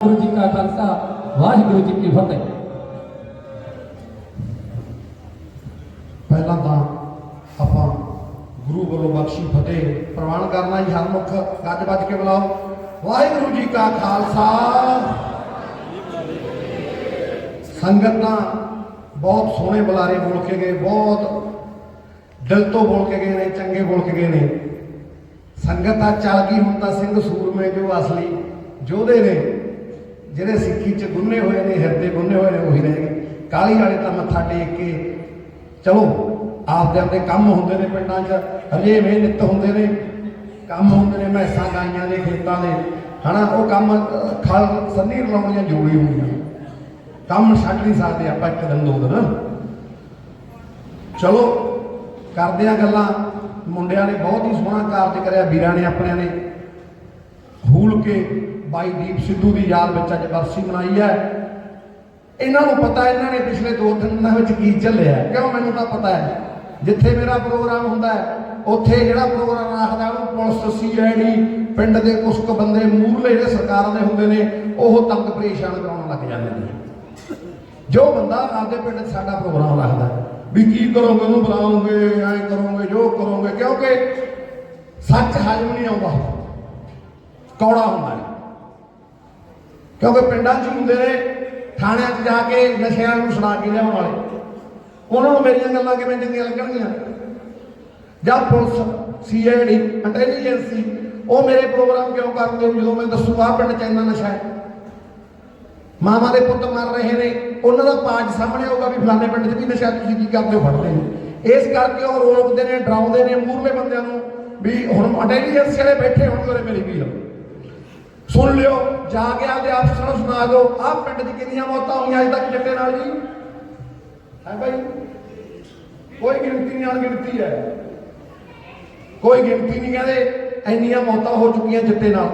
ਵਾਹਿਗੁਰੂ ਜੀ ਕਾ ਖਾਲਸਾ, ਵਾਹਿਗੁਰੂ ਜੀ ਕੀ ਫਤਿਹ। ਪਹਿਲਾਂ ਤਾਂ ਆਪਾਂ ਗੁਰੂ ਵੱਲੋਂ ਬਖਸ਼ੀ ਫਤਿਹ ਪ੍ਰਵਾਨ ਕਰਨਾ ਜੀ ਹਰ ਹਰਮੁਖ ਗੱਜ ਵੱਜ ਕੇ ਬੁਲਾਓ। ਵਾਹਿਗੁਰੂ ਜੀ ਕਾ ਖਾਲਸਾ। ਸੰਗਤਾਂ ਬਹੁਤ ਸੋਹਣੇ ਬੁਲਾਰੇ ਬੋਲ ਕੇ ਗਏ, ਬਹੁਤ ਦਿਲ ਤੋਂ ਬੋਲ ਕੇ ਗਏ ਨੇ, ਚੰਗੇ ਬੋਲ ਕੇ ਗਏ ਨੇ। ਸੰਗਤਾਂ ਚੱਲ ਗਈ ਹੁਣ ਤਾਂ ਸਿੰਘ ਸੂਰਮੇ ਜੋ ਅਸਲੀ ਯੋਧੇ ਨੇ। ਜਿਹੜੇ ਸਿੱਖੀ ਚ ਗੁੰਨੇ ਹੋਏ ਨੇ, ਹਿਰਦੇ ਗੁੰਨੇ ਹੋਏ ਨੇ, ਉਹੀ ਰਹਿ ਗਏ। ਕਾਲੀ ਵਾਲੇ ਤਾਂ ਮੱਥਾ ਟੇਕ ਕੇ ਚਲੋ ਆਪਦੇ ਆਪਦੇ ਕੰਮ ਹੁੰਦੇ ਨੇ ਪਿੰਡਾਂ 'ਚ ਹਜੇ ਮਿਹਨਤ ਹੁੰਦੇ ਨੇ। ਕੰਮ ਹੁੰਦੇ ਨੇ ਮੈਸਾਂ ਗਾਈਆਂ ਦੇ, ਖੇਤਾਂ ਦੇ। ਹਨਾ, ਉਹ ਕੰਮ, ਖਲ ਸੰਨੀ ਲਾਉਣੀਆਂ ਜੋੜੀ ਹੋਈਆਂ। ਕੰਮ ਛੱਡ ਨਹੀਂ ਸਕਦੇ ਆਪਾਂ ਇੱਕ ਦਿਨ, ਦੋ ਦਿਨ। ਚਲੋ ਕਰਦੇ ਆ ਗੱਲਾਂ, ਮੁੰਡਿਆਂ ਨੇ ਬਹੁਤ ਹੀ ਸੋਹਣਾ ਕਾਰਜ ਕਰਿਆ, ਵੀਰਾਂ ਨੇ, ਆਪਣਿਆਂ ਨੇ। ਹੂਲ ਕੇ ਬਾਈ ਦੀਪ ਸਿੱਧੂ ਦੀ ਯਾਦ ਵਿੱਚ ਅੱਜ ਬਰਸੀ ਮਨਾਈ ਹੈ। ਇਹਨਾਂ ਨੂੰ ਪਤਾ ਇਹਨਾਂ ਨੇ ਪਿਛਲੇ ਦੋ ਤਿੰਨ ਦਿਨਾਂ ਵਿੱਚ ਕੀ ਚੱਲਿਆ ਕਿਉਂ ਮੈਨੂੰ ਤਾਂ ਪਤਾ ਹੈ? ਜਿੱਥੇ ਮੇਰਾ ਪ੍ਰੋਗਰਾਮ ਹੁੰਦਾ ਹੈ, ਉੱਥੇ ਜਿਹੜਾ ਪ੍ਰੋਗਰਾਮ ਰੱਖਦਾ ਉਹਨੂੰ ਪੁਲਿਸ ਸੀਆਈਡੀ ਪਿੰਡ ਦੇ ਕੁਝ ਕੁ ਬੰਦੇ, ਮੂਹਰਲੇ ਜਿਹੜੇ ਸਰਕਾਰਾਂ ਦੇ ਹੁੰਦੇ ਨੇ, ਉਹ ਤੰਗ ਪਰੇਸ਼ਾਨ ਕਰਾਉਣ ਲੱਗ ਜਾਂਦੇ ਨੇ। ਜੋ ਬੰਦਾ ਆਪਦੇ ਪਿੰਡ 'ਚ ਸਾਡਾ ਪ੍ਰੋਗਰਾਮ ਰੱਖਦਾ ਵੀ ਕੀ ਕਰੋਗੇ, ਉਹਨੂੰ ਬੁਲਾਉਂਗੇ ਐਂ ਕਰੋਗੇ, ਜੋ ਕਰੋਗੇ, ਕਿਉਂਕਿ ਸੱਚ ਹਜਮ ਨਹੀਂ ਆਉਂਦਾ। ਕੌੜਾ ਹੁੰਦਾ ਹੈ। ਕਿਉਂਕਿ ਪਿੰਡਾਂ 'ਚ ਹੁੰਦੇ ਨੇ, ਥਾਣਿਆਂ 'ਚ ਜਾ ਕੇ ਨਸ਼ਿਆਂ ਨੂੰ ਸੁਣਾ ਕੇ ਲਿਆਉਣ ਵਾਲੇ। ਉਹਨਾਂ ਨੂੰ ਮੇਰੀਆਂ ਗੱਲਾਂ ਕਿਵੇਂ ਚੰਗੀਆਂ ਲੱਗਣਗੀਆਂ? ਜਾਂ ਪੁਲਿਸ ਸੀਆਈਡੀ ਇੰਟੈਲੀਜੈਂਸੀ ਉਹ ਮੇਰੇ ਪ੍ਰੋਗਰਾਮ ਕਿਉਂ ਕਰਦੇ ਹੋ? ਜਦੋਂ ਮੈਂ ਦੱਸੂਗਾ ਪਿੰਡ 'ਚ ਇੰਨਾ ਨਸ਼ਾ ਹੈ। ਮਾਮਾ ਦੇ ਪੁੱਤ ਮਰ ਰਹੇ ਨੇ। ਉਹਨਾਂ ਦਾ ਪਾਜ ਸਾਹਮਣੇ ਆਊਗਾ ਵੀ ਫਲਾਣੇ ਪਿੰਡ 'ਚ ਵੀ ਨਸ਼ਾ ਤੁਸੀਂ ਕੀ ਕਰਦੇ ਹੋ, ਫੜਦੇ ਨੇ ਇਸ ਕਰਕੇ ਉਹ ਰੋਕਦੇ ਨੇ, ਡਰਾਉਂਦੇ ਨੇ ਮੂਹਰਲੇ ਬੰਦਿਆਂ ਨੂੰ ਵੀ ਹੁਣ ਇੰਟੈਲੀਜੈਂਸੀ ਵਾਲੇ ਬੈਠੇ ਹੋਣਗੇ ਉਰੇ ਮੇਰੀ ਵੀਰ। ਸੁਣ ਲਿਓ, ਜਾ ਕੇ ਆਪਦੇ ਅਫਸਰਾਂ ਨੂੰ ਸੁਣਾ ਦਿਓ। ਆਹ ਪਿੰਡ 'ਚ ਕਿੰਨੀਆਂ ਮੌਤਾਂ ਹੋਈਆਂ ਅੱਜ ਤੱਕ ਚਿੱਟੇ ਨਾਲ ਜੀ? ਹੈ ਭਾਈ ਕੋਈ ਗਿਣਤੀ ਨਹੀਂ, ਅਣਗਿਣਤੀ ਹੈ। ਕੋਈ ਗਿਣਤੀ ਨਹੀਂ, ਕਹਿੰਦੇ ਇੰਨੀਆਂ ਮੌਤਾਂ ਹੋ ਚੁੱਕੀਆਂ ਜਿੱਤੇ ਨਾਲ।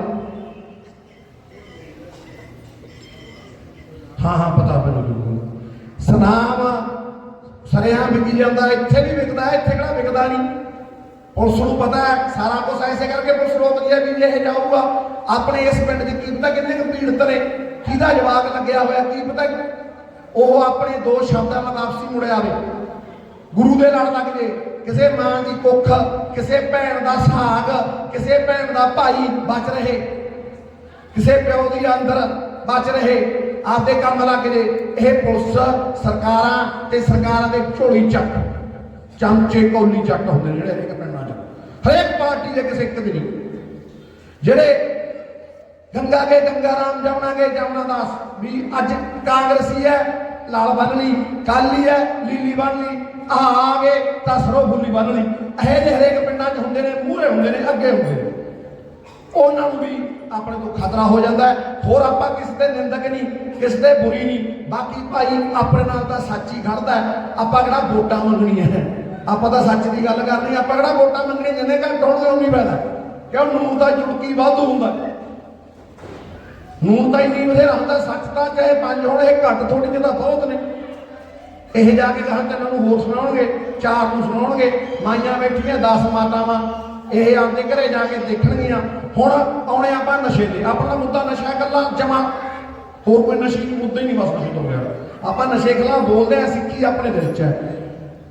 ਹਾਂ ਹਾਂ, ਪਤਾ ਮੈਨੂੰ ਜ਼ਰੂਰ। ਸਨਾਮ ਸਰਿਆਂ ਵਿਕੀ ਜਾਂਦਾ, ਇੱਥੇ ਵੀ ਵਿਕਦਾ, ਇੱਥੇ ਕਿਹੜਾ ਵਿਕਦਾ ਨਹੀਂ? ਪੁਲਿਸ ਨੂੰ ਪਤਾ ਹੈ, ਸਾਰਾ ਕੁਝ ਐਸੇ ਕਰਕੇ ਪੁਲਿਸ ਰੋਕਦੀ ਹੈ ਵੀ ਇਹ ਜਾਊਗਾ ਆਪਣੇ ਇਸ ਪਿੰਡ 'ਚ ਕੀ ਪਤਾ ਕਿੰਨੇ ਕੁ ਪੀੜਤ ਨੇ, ਕਿਹਦਾ ਜਵਾਬ ਲੱਗਿਆ ਹੋਇਆ, ਕੀ ਪਤਾ ਉਹ ਆਪਣੇ ਦੋ ਸ਼ਬਦਾਂ ਨਾਲ ਵਾਪਸੀ ਮੁੜ ਆਵੇ। ਗੁਰੂ ਦੇ ਨਾਲ ਲੱਗ ਜੇ, ਕਿਸੇ ਮਾਂ ਦੀ ਕੁੱਖ, ਕਿਸੇ ਭੈਣ ਦਾ ਸੁਹਾਗ ਕਿਸੇ ਭੈਣ ਦਾ ਭਾਈ ਬਚ ਰਹੇ। ਕਿਸੇ ਪਿਓ ਦੀ ਅੰਦਰ ਬਚ ਰਹੇ, ਆਪਦੇ ਕੰਮ ਲੱਗ ਜੇ। ਇਹ ਪੁਲਿਸ, ਸਰਕਾਰਾਂ ਤੇ ਸਰਕਾਰਾਂ ਦੇ ਝੋਲੀ ਚੱਕ। ਚਮਚੇ ਕੌਲੀ ਚੱਟ ਹੁੰਦੇ ਨੇ ਜਿਹੜੇ ਹਰੇਕ ਪਿੰਡਾਂ 'ਚ। ਹਰੇਕ ਪਾਰਟੀ ਦੇ ਕਿਸੇ ਇੱਕ ਦੇ ਨਹੀਂ। ਜਿਹੜੇ ਗੰਗਾ ਕੇ ਗੰਗਾ ਰਾਮ ਜਮਨਾ ਕੇ ਜਮਨਾ ਦਾਸ ਵੀ ਅੱਜ ਕਾਂਗਰਸੀ ਹੈ, ਲਾਲ ਬਣ ਲਈ ਕਾਲੀ ਹੈ ਲੀਲੀ ਬਣ ਲਈ ਆ ਆ ਗਏ ਤਾਂ ਸਰੋ ਫੁੱਲੀ ਬਣ ਲਈ ਇਹ ਜਿਹੇ ਹਰੇਕ ਪਿੰਡਾਂ 'ਚ ਹੁੰਦੇ ਨੇ, ਮੂਹਰੇ ਹੁੰਦੇ ਨੇ, ਅੱਗੇ ਹੁੰਦੇ ਨੇ। ਉਹਨਾਂ ਨੂੰ ਵੀ ਆਪਣੇ ਤੋਂ ਖਤਰਾ ਹੋ ਜਾਂਦਾ ਹੈ। ਹੋਰ ਆਪਾਂ ਕਿਸੇ ਦੇ ਨਿੰਦਕ ਨਹੀਂ, ਕਿਸੇ ਦੇ ਬੁਰੀ ਨਹੀਂ। ਬਾਕੀ ਭਾਈ ਆਪਣੇ ਨਾਲ ਤਾਂ ਸੱਚ ਹੀ ਖੜਦਾ ਆਪਾਂ ਕਿਹੜਾ ਵੋਟਾਂ ਮੰਗਣੀਆਂ ਆਪਾਂ ਤਾਂ ਸੱਚ ਦੀ ਗੱਲ ਕਰਨੀ ਆਪਾਂ ਕਿਹੜਾ ਵੋਟਾਂ ਮੰਗਣੀਆਂ? ਜਿੰਨੇ ਘੰਟ ਹੋਣਗੇ, ਉਨੀ ਪੈਦਾ। ਕਿਉਂ? ਨੂਨ ਦਾ ਚੁਟਕੀ ਵਾਧੂ ਹੁੰਦਾ। ਨੂਨ ਤਾਂ ਇੰਨੀ ਬਥੇਰਾ ਹੁੰਦਾ, ਸੱਚ ਤਾਂ ਚਾਹੇ ਪੰਜ ਹੋਣ, ਇਹ ਘੱਟ ਥੋੜੀ ਜਿਹੀ ਤਾਂ ਬਹੁਤ ਨੇ। ਇਹ ਜਾ ਕੇ ਕਹਾਂ ਤੇ ਨੂੰ ਹੋਰ ਸੁਣਾਉਣਗੇ, ਚਾਰ ਨੂੰ ਸੁਣਾਉਣਗੇ, ਮਾਈਆਂ ਬੈਠੀਆਂ 10 ਮਾਤਾਵਾਂ, ਇਹ ਆਪਦੇ ਘਰੇ ਜਾ ਕੇ ਦੇਖਣਗੀਆਂ। ਹੁਣ ਆਉਣੇ ਆਪਾਂ ਨਸ਼ੇ ਦੇ ਆਪਣਾ ਮੁੱਦਾ ਨਸ਼ਾ ਇਕੱਲਾ ਜਮਾ, ਹੋਰ ਕੋਈ ਨਸ਼ੇ ਦੀ ਮੁੱਦਾ ਹੀ ਨਹੀਂ ਬਸ ਨਸ਼ੇ ਤੋਂ ਗਿਆ ਆਪਾਂ ਨਸ਼ੇ ਖਿਲਾਫ ਬੋਲਦੇ ਆ ਸਿੱਖੀ ਆਪਣੇ ਦਿਲ 'ਚ ਹੈ।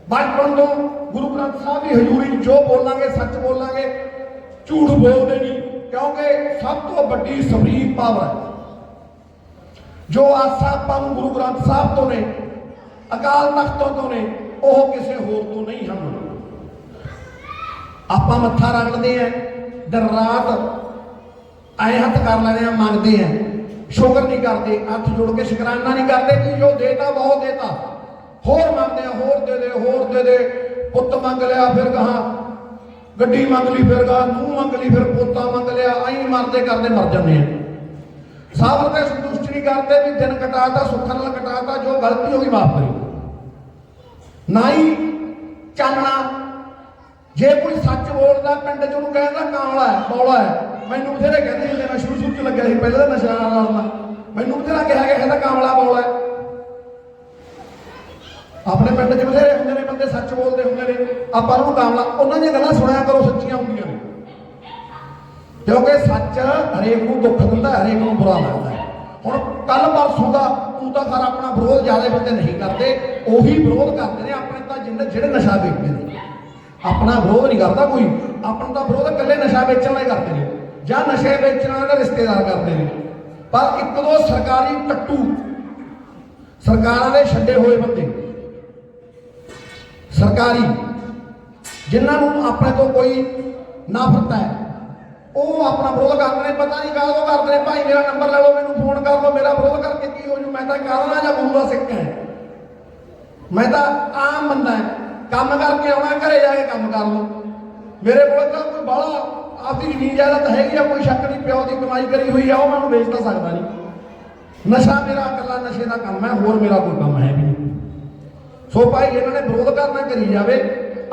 ਬਚਪਨ ਤੋਂ ਗੁਰੂ ਗ੍ਰੰਥ ਸਾਹਿਬ ਦੀ ਹਜ਼ੂਰੀ 'ਚ ਜੋ ਬੋਲਾਂਗੇ, ਸੱਚ ਬੋਲਾਂਗੇ, ਝੂਠ ਬੋਲਦੇ ਨਹੀਂ। ਕਿਉਂਕਿ ਸਭ ਤੋਂ ਵੱਡੀ ਸੁਪਰੀਮ ਪਾਵਰ ਹੈ। ਜੋ ਆਸਾ ਆਪਾਂ ਨੂੰ ਗੁਰੂ ਗ੍ਰੰਥ ਸਾਹਿਬ ਤੋਂ ਨੇ, ਅਕਾਲ ਤਖਤ ਤੋਂ ਨੇ, ਉਹ ਕਿਸੇ ਹੋਰ ਤੋਂ ਨਹੀਂ ਹਨ। ਆਪਾਂ ਮੱਥਾ ਰਗੜਦੇ ਆ ਦਿਨ ਰਾਤ ਐ ਹੱਥ ਕਰ ਲੈਣੇ ਆ ਮੰਗਦੇ ਆ ਸ਼ੁਕਰ ਨਹੀਂ ਕਰਦੇ, ਹੱਥ ਜੋੜ ਕੇ ਸ਼ੁਕਰਾਨਾ ਨਹੀਂ ਕਰਦੇ ਕਿ ਜੋ ਦੇਤਾ ਬਹੁਤ ਦੇਤਾ। ਹੋਰ ਮੰਗਦੇ ਆ ਹੋਰ ਦੇ ਦੇ, ਹੋਰ ਦੇ ਦੇ। ਪੁੱਤ ਮੰਗ ਲਿਆ, ਫਿਰ ਕਹਾ ਗੱਡੀ ਮੰਗ ਲਈ ਫਿਰ ਕਹਾ ਨੂੰ ਮੰਗ ਲਈ ਫਿਰ ਪੋਤਾ ਮੰਗ ਲਿਆ ਐਂ ਮਰਦੇ ਕਰਦੇ ਮਰ ਜਾਂਦੇ ਆ। ਸਾਬਰ ਤੇ ਸੰਤੁਸ਼ਟ ਨਹੀਂ ਕਰਦੇ ਵੀ ਦਿਨ ਕਟਾਤਾ ਸੁੱਖ ਨਾਲ ਕਟਾਤਾ, ਜੋ ਗਲਤੀ ਹੋ ਗਈ ਮਾਫ ਕਰੀ ਨਾ ਹੀ ਚਾਨਣਾ। ਜੇ ਕੋਈ ਸੱਚ ਬੋਲਦਾ, ਪਿੰਡ ਚ ਉਹਨੂੰ ਕਹਿੰਦਾ, ਕਾਂਵਲਾ ਹੈ, ਬੌਲਾ ਹੈ। ਮੈਨੂੰ ਬਥੇਰੇ ਕਹਿੰਦੇ ਹੁੰਦੇ ਮੈਂ ਸ਼ੁਰੂ ਸ਼ੁਰੂ ਚ ਲੱਗਿਆ ਸੀ, ਪਹਿਲਾਂ ਤਾਂ ਨਸ਼ਾ ਨਾਲ ਦਾ ਮੈਨੂੰ ਬਥੇਰਾ ਕਿਹਾ ਗਿਆ, ਕਹਿੰਦਾ ਕਾਮਲਾ ਬੌਲਾ ਹੈ। ਆਪਣੇ ਪਿੰਡ ਚ ਬਥੇਰੇ ਹੁੰਦੇ ਨੇ ਬੰਦੇ ਸੱਚ ਬੋਲਦੇ ਹੁੰਦੇ ਨੇ। ਆਪਾਂ ਨੂੰ ਕਾਮਲਾ ਉਹਨਾਂ ਦੀਆਂ ਗੱਲਾਂ ਸੁਣਿਆ ਕਰੋ, ਸੱਚੀਆਂ ਹੁੰਦੀਆਂ ਨੇ। ਕਿਉਂਕਿ ਸੱਚ ਹਰੇਕ ਨੂੰ ਦੁੱਖ ਦਿੰਦਾ, ਹਰੇਕ ਨੂੰ ਬੁਰਾ ਲੱਗਦਾ ਹੈ। ਹੁਣ ਪਾਸੋਂ ਦਾ ਤੂੰ ਤਾਂ ਕਰ ਆਪਣਾ ਵਿਰੋਧ ਜ਼ਿਆਦਾ ਬੰਦੇ ਨਹੀਂ ਕਰਦੇ, ਉਹੀ ਵਿਰੋਧ ਕਰਦੇ ਨੇ ਆਪਣੇ ਤਾਂ ਜਿੰਨੇ ਜਿਹੜੇ ਨਸ਼ਾ ਵੇਚਦੇ ਨੇ। ਆਪਣਾ ਵਿਰੋਧ ਨਹੀਂ ਕਰਦਾ ਕੋਈ। ਆਪਣਾ ਤਾਂ ਵਿਰੋਧ ਇਕੱਲੇ ਨਸ਼ਾ ਵੇਚਣ ਵਾਲੇ ਕਰਦੇ ਨੇ, ਜਾਂ ਨਸ਼ੇ ਵੇਚਣ ਵਾਲੇ ਰਿਸ਼ਤੇਦਾਰ ਕਰਦੇ ਨੇ। ਪਰ ਇੱਕ ਦੋ ਸਰਕਾਰੀ ਟੱਟੂ, ਸਰਕਾਰਾਂ ਦੇ ਛੱਡੇ ਹੋਏ ਬੰਦੇ ਸਰਕਾਰੀ, ਜਿਨ੍ਹਾਂ ਨੂੰ ਆਪਣੇ ਤੋਂ ਕੋਈ ਨਫ਼ਰਤ ਹੈ, ਉਹ ਆਪਣਾ ਵਿਰੋਧ ਕਰਦੇ ਨੇ, ਪਤਾ ਨਹੀਂ ਕਾਹਦੋਂ ਕਰਦੇ ਨੇ, ਭਾਈ ਮੇਰਾ ਨੰਬਰ ਲੈ ਲਓ, ਮੈਨੂੰ ਫੋਨ ਕਰ ਲਓ, ਮੇਰਾ ਵਿਰੋਧ ਕਰਕੇ ਕੀ ਹੋ ਜੂ, ਮੈਂ ਤਾਂ ਕਾਹਦਾ ਜਾਂ ਗੁਰੂ ਸਿੱਖ ਹੈ ਮੈਂ ਤਾਂ ਆਮ ਬੰਦਾ ਹੈ, ਕੰਮ ਕਰਕੇ ਆਉਣਾ, ਘਰੇ ਜਾ ਕੇ ਕੰਮ ਕਰ ਲਓ। ਮੇਰੇ ਕੋਲ ਤਾਂ ਕੋਈ ਬਾਹਲਾ ਆਪਦੀ ਜ਼ਮੀਨ ਜਾਇਦਾਦ ਹੈਗੀ ਆ, ਕੋਈ ਸ਼ੱਕ ਨਹੀਂ, ਪਿਓ ਦੀ ਕਮਾਈ ਕਰੀ ਹੋਈ ਆ, ਉਹ ਮੈਨੂੰ ਵੇਚ ਤਾਂ ਸਕਦਾ ਨਹੀਂ। ਨਸ਼ਾ ਮੇਰਾ ਇਕੱਲਾ ਨਸ਼ੇ ਦਾ ਕੰਮ ਹੈ, ਹੋਰ ਮੇਰਾ ਕੋਈ ਕੰਮ ਹੈ ਵੀ ਸੋ ਭਾਈ, ਇਹਨਾਂ ਨੇ ਵਿਰੋਧ ਕਰਨਾ ਕਰੀ ਜਾਵੇ।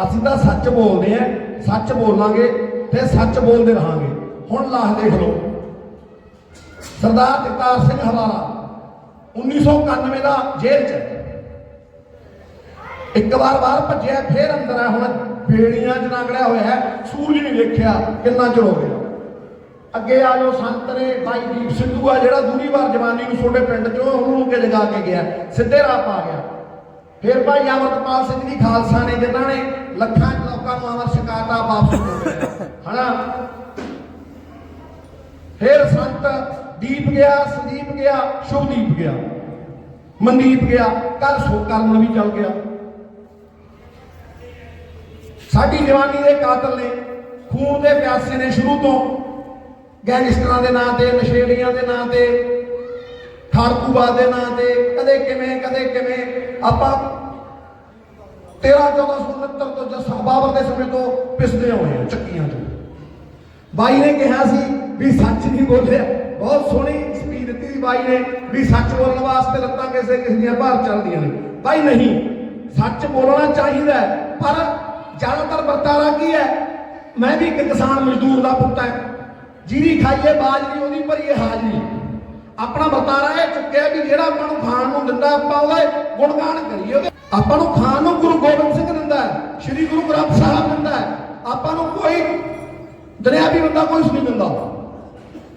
ਅਸੀਂ ਤਾਂ ਸੱਚ ਬੋਲਦੇ ਆਂ ਸੱਚ ਬੋਲਾਂਗੇ ਤੇ ਸੱਚ ਬੋਲਦੇ ਰਹਾਂਗੇ। ਹੁਣ ਲਾਹ ਦੇਖ ਲਓ। ਸਰਦਾਰ ਜਗਤਾਰ ਸਿੰਘ ਹਵਾਲਾ 1991 ਦਾ ਜੇਲ੍ਹ 'ਚ। ਇੱਕ ਵਾਰ ਬਾਹਰ ਭੱਜਿਆ, ਫੇਰ ਅੰਦਰ ਆ ਹੁਣ ਬੇੜੀਆਂ 'ਚ ਨਾਗੜਿਆ ਹੋਇਆ ਹੈ। ਸੂਰਜ ਨਹੀਂ ਵੇਖਿਆ ਕਿੰਨਾ ਚਿਰ ਹੋ ਗਿਆ। ਅੱਗੇ ਆ ਜੋ ਸੰਤ ਨੇ, ਬਾਈ ਦੀਪ ਸਿੱਧੂ ਆ ਜਿਹੜਾ ਦੂਰੀ ਵਾਰ ਜਵਾਨੀ ਨੂੰ ਛੋਟੇ ਪਿੰਡ 'ਚੋਂ ਉਹਨੂੰ ਕੇ ਲਗਾ ਕੇ ਗਿਆ। ਸਿੱਧੇ ਰਾਹ ਪਾ ਗਿਆ। ਫਿਰ ਭਾਈ ਅਮਰਪਾਲ ਸਿੰਘ ਜੀ ਖਾਲਸਾ ਨੇ ਜਿਨ੍ਹਾਂ ਨੇ ਲੱਖਾਂ ਲੋਕਾਂ ਨੂੰ ਅਮਰ ਛਕਾਤਾ, ਵਾਪਸ ਮੋੜਿਆ ਹਨਾ? ਫਿਰ ਸੰਤ ਦੀਪ ਗਿਆ, ਸੰਦੀਪ ਗਿਆ, ਸ਼ੁਭਦੀਪ ਗਿਆ, ਮਨਦੀਪ ਗਿਆ ਕੱਲ ਸੋਕਰਨ ਵੀ ਚੱਲ ਗਿਆ। ਸਾਡੀ ਜਵਾਨੀ ਦੇ ਕਾਤਲ ਨੇ, ਖੂਨ ਦੇ ਪਿਆਸੇ ਨੇ ਸ਼ੁਰੂ ਤੋਂ। ਗੈਂਗਸਟਰਾਂ ਦੇ ਨਾਂ ਤੇ, ਨਸ਼ੇੜੀਆਂ ਦੇ ਨਾਂ ਤੇ, ਖਾੜਕੂਬਾਦ ਦੇ ਨਾਂ ਤੇ, ਕਦੇ ਕਿਵੇਂ ਕਦੇ ਕਿਵੇਂ। ਆਪਾਂ 13 1469 ਤੋਂ ਜਦ ਬਾਬਰ ਦੇ ਸਮੇਂ ਤੋਂ ਪਿਸਦੇ ਹੋਏ ਆ ਚੱਕੀਆਂ ਤੋਂ। ਬਾਈ ਨੇ ਕਿਹਾ ਸੀ ਵੀ ਸੱਚ ਨਹੀਂ ਬੋਲਿਆ। ਬਹੁਤ ਸੋਹਣੀ ਸਪੀਚ ਦਿੱਤੀ ਸੀ ਬਾਈ ਨੇ ਵੀ ਸੱਚ ਬੋਲਣ ਵਾਸਤੇ ਲੱਤਾਂ ਕਿਸੇ ਕਿਸੇ ਦੀਆਂ ਬਾਹਰ ਚੱਲਦੀਆਂ ਨੇ। ਬਾਈ ਨਹੀਂ, ਸੱਚ ਬੋਲਣਾ ਚਾਹੀਦਾ ਪਰ ਜ਼ਿਆਦਾਤਰ ਵਰਤਾਰਾ ਕੀ ਹੈ? ਮੈਂ ਵੀ ਇੱਕ ਕਿਸਾਨ ਮਜ਼ਦੂਰ ਦਾ ਪੁੱਤ ਹੈ। ਜੀਰੀ ਖਾਈਏ, ਬਾਜਰੀ, ਉਹਦੀ ਭਰੀਏ ਹਾਜ਼ਰੀ। ਆਪਣਾ ਵਰਤਾਰਾ ਇਹ ਚੁੱਕਿਆ ਵੀ ਜਿਹੜਾ ਆਪਾਂ ਨੂੰ ਖਾਣ ਨੂੰ ਦਿੰਦਾ, ਆਪਾਂ ਉਹਦਾ ਗੁਣਗਾਨ ਕਰੀਏ। ਉਹਦੇ ਆਪਾਂ ਨੂੰ ਖਾਣ ਨੂੰ ਗੁਰੂ ਗੋਬਿੰਦ ਸਿੰਘ ਦਿੰਦਾ ਹੈ, ਸ੍ਰੀ ਗੁਰੂ ਗ੍ਰੰਥ ਸਾਹਿਬ ਦਿੰਦਾ ਹੈ। ਆਪਾਂ ਨੂੰ ਕੋਈ ਦੁਨਿਆਵੀ ਬੰਦਾ ਕੋਈ ਨਹੀਂ ਦਿੰਦਾ।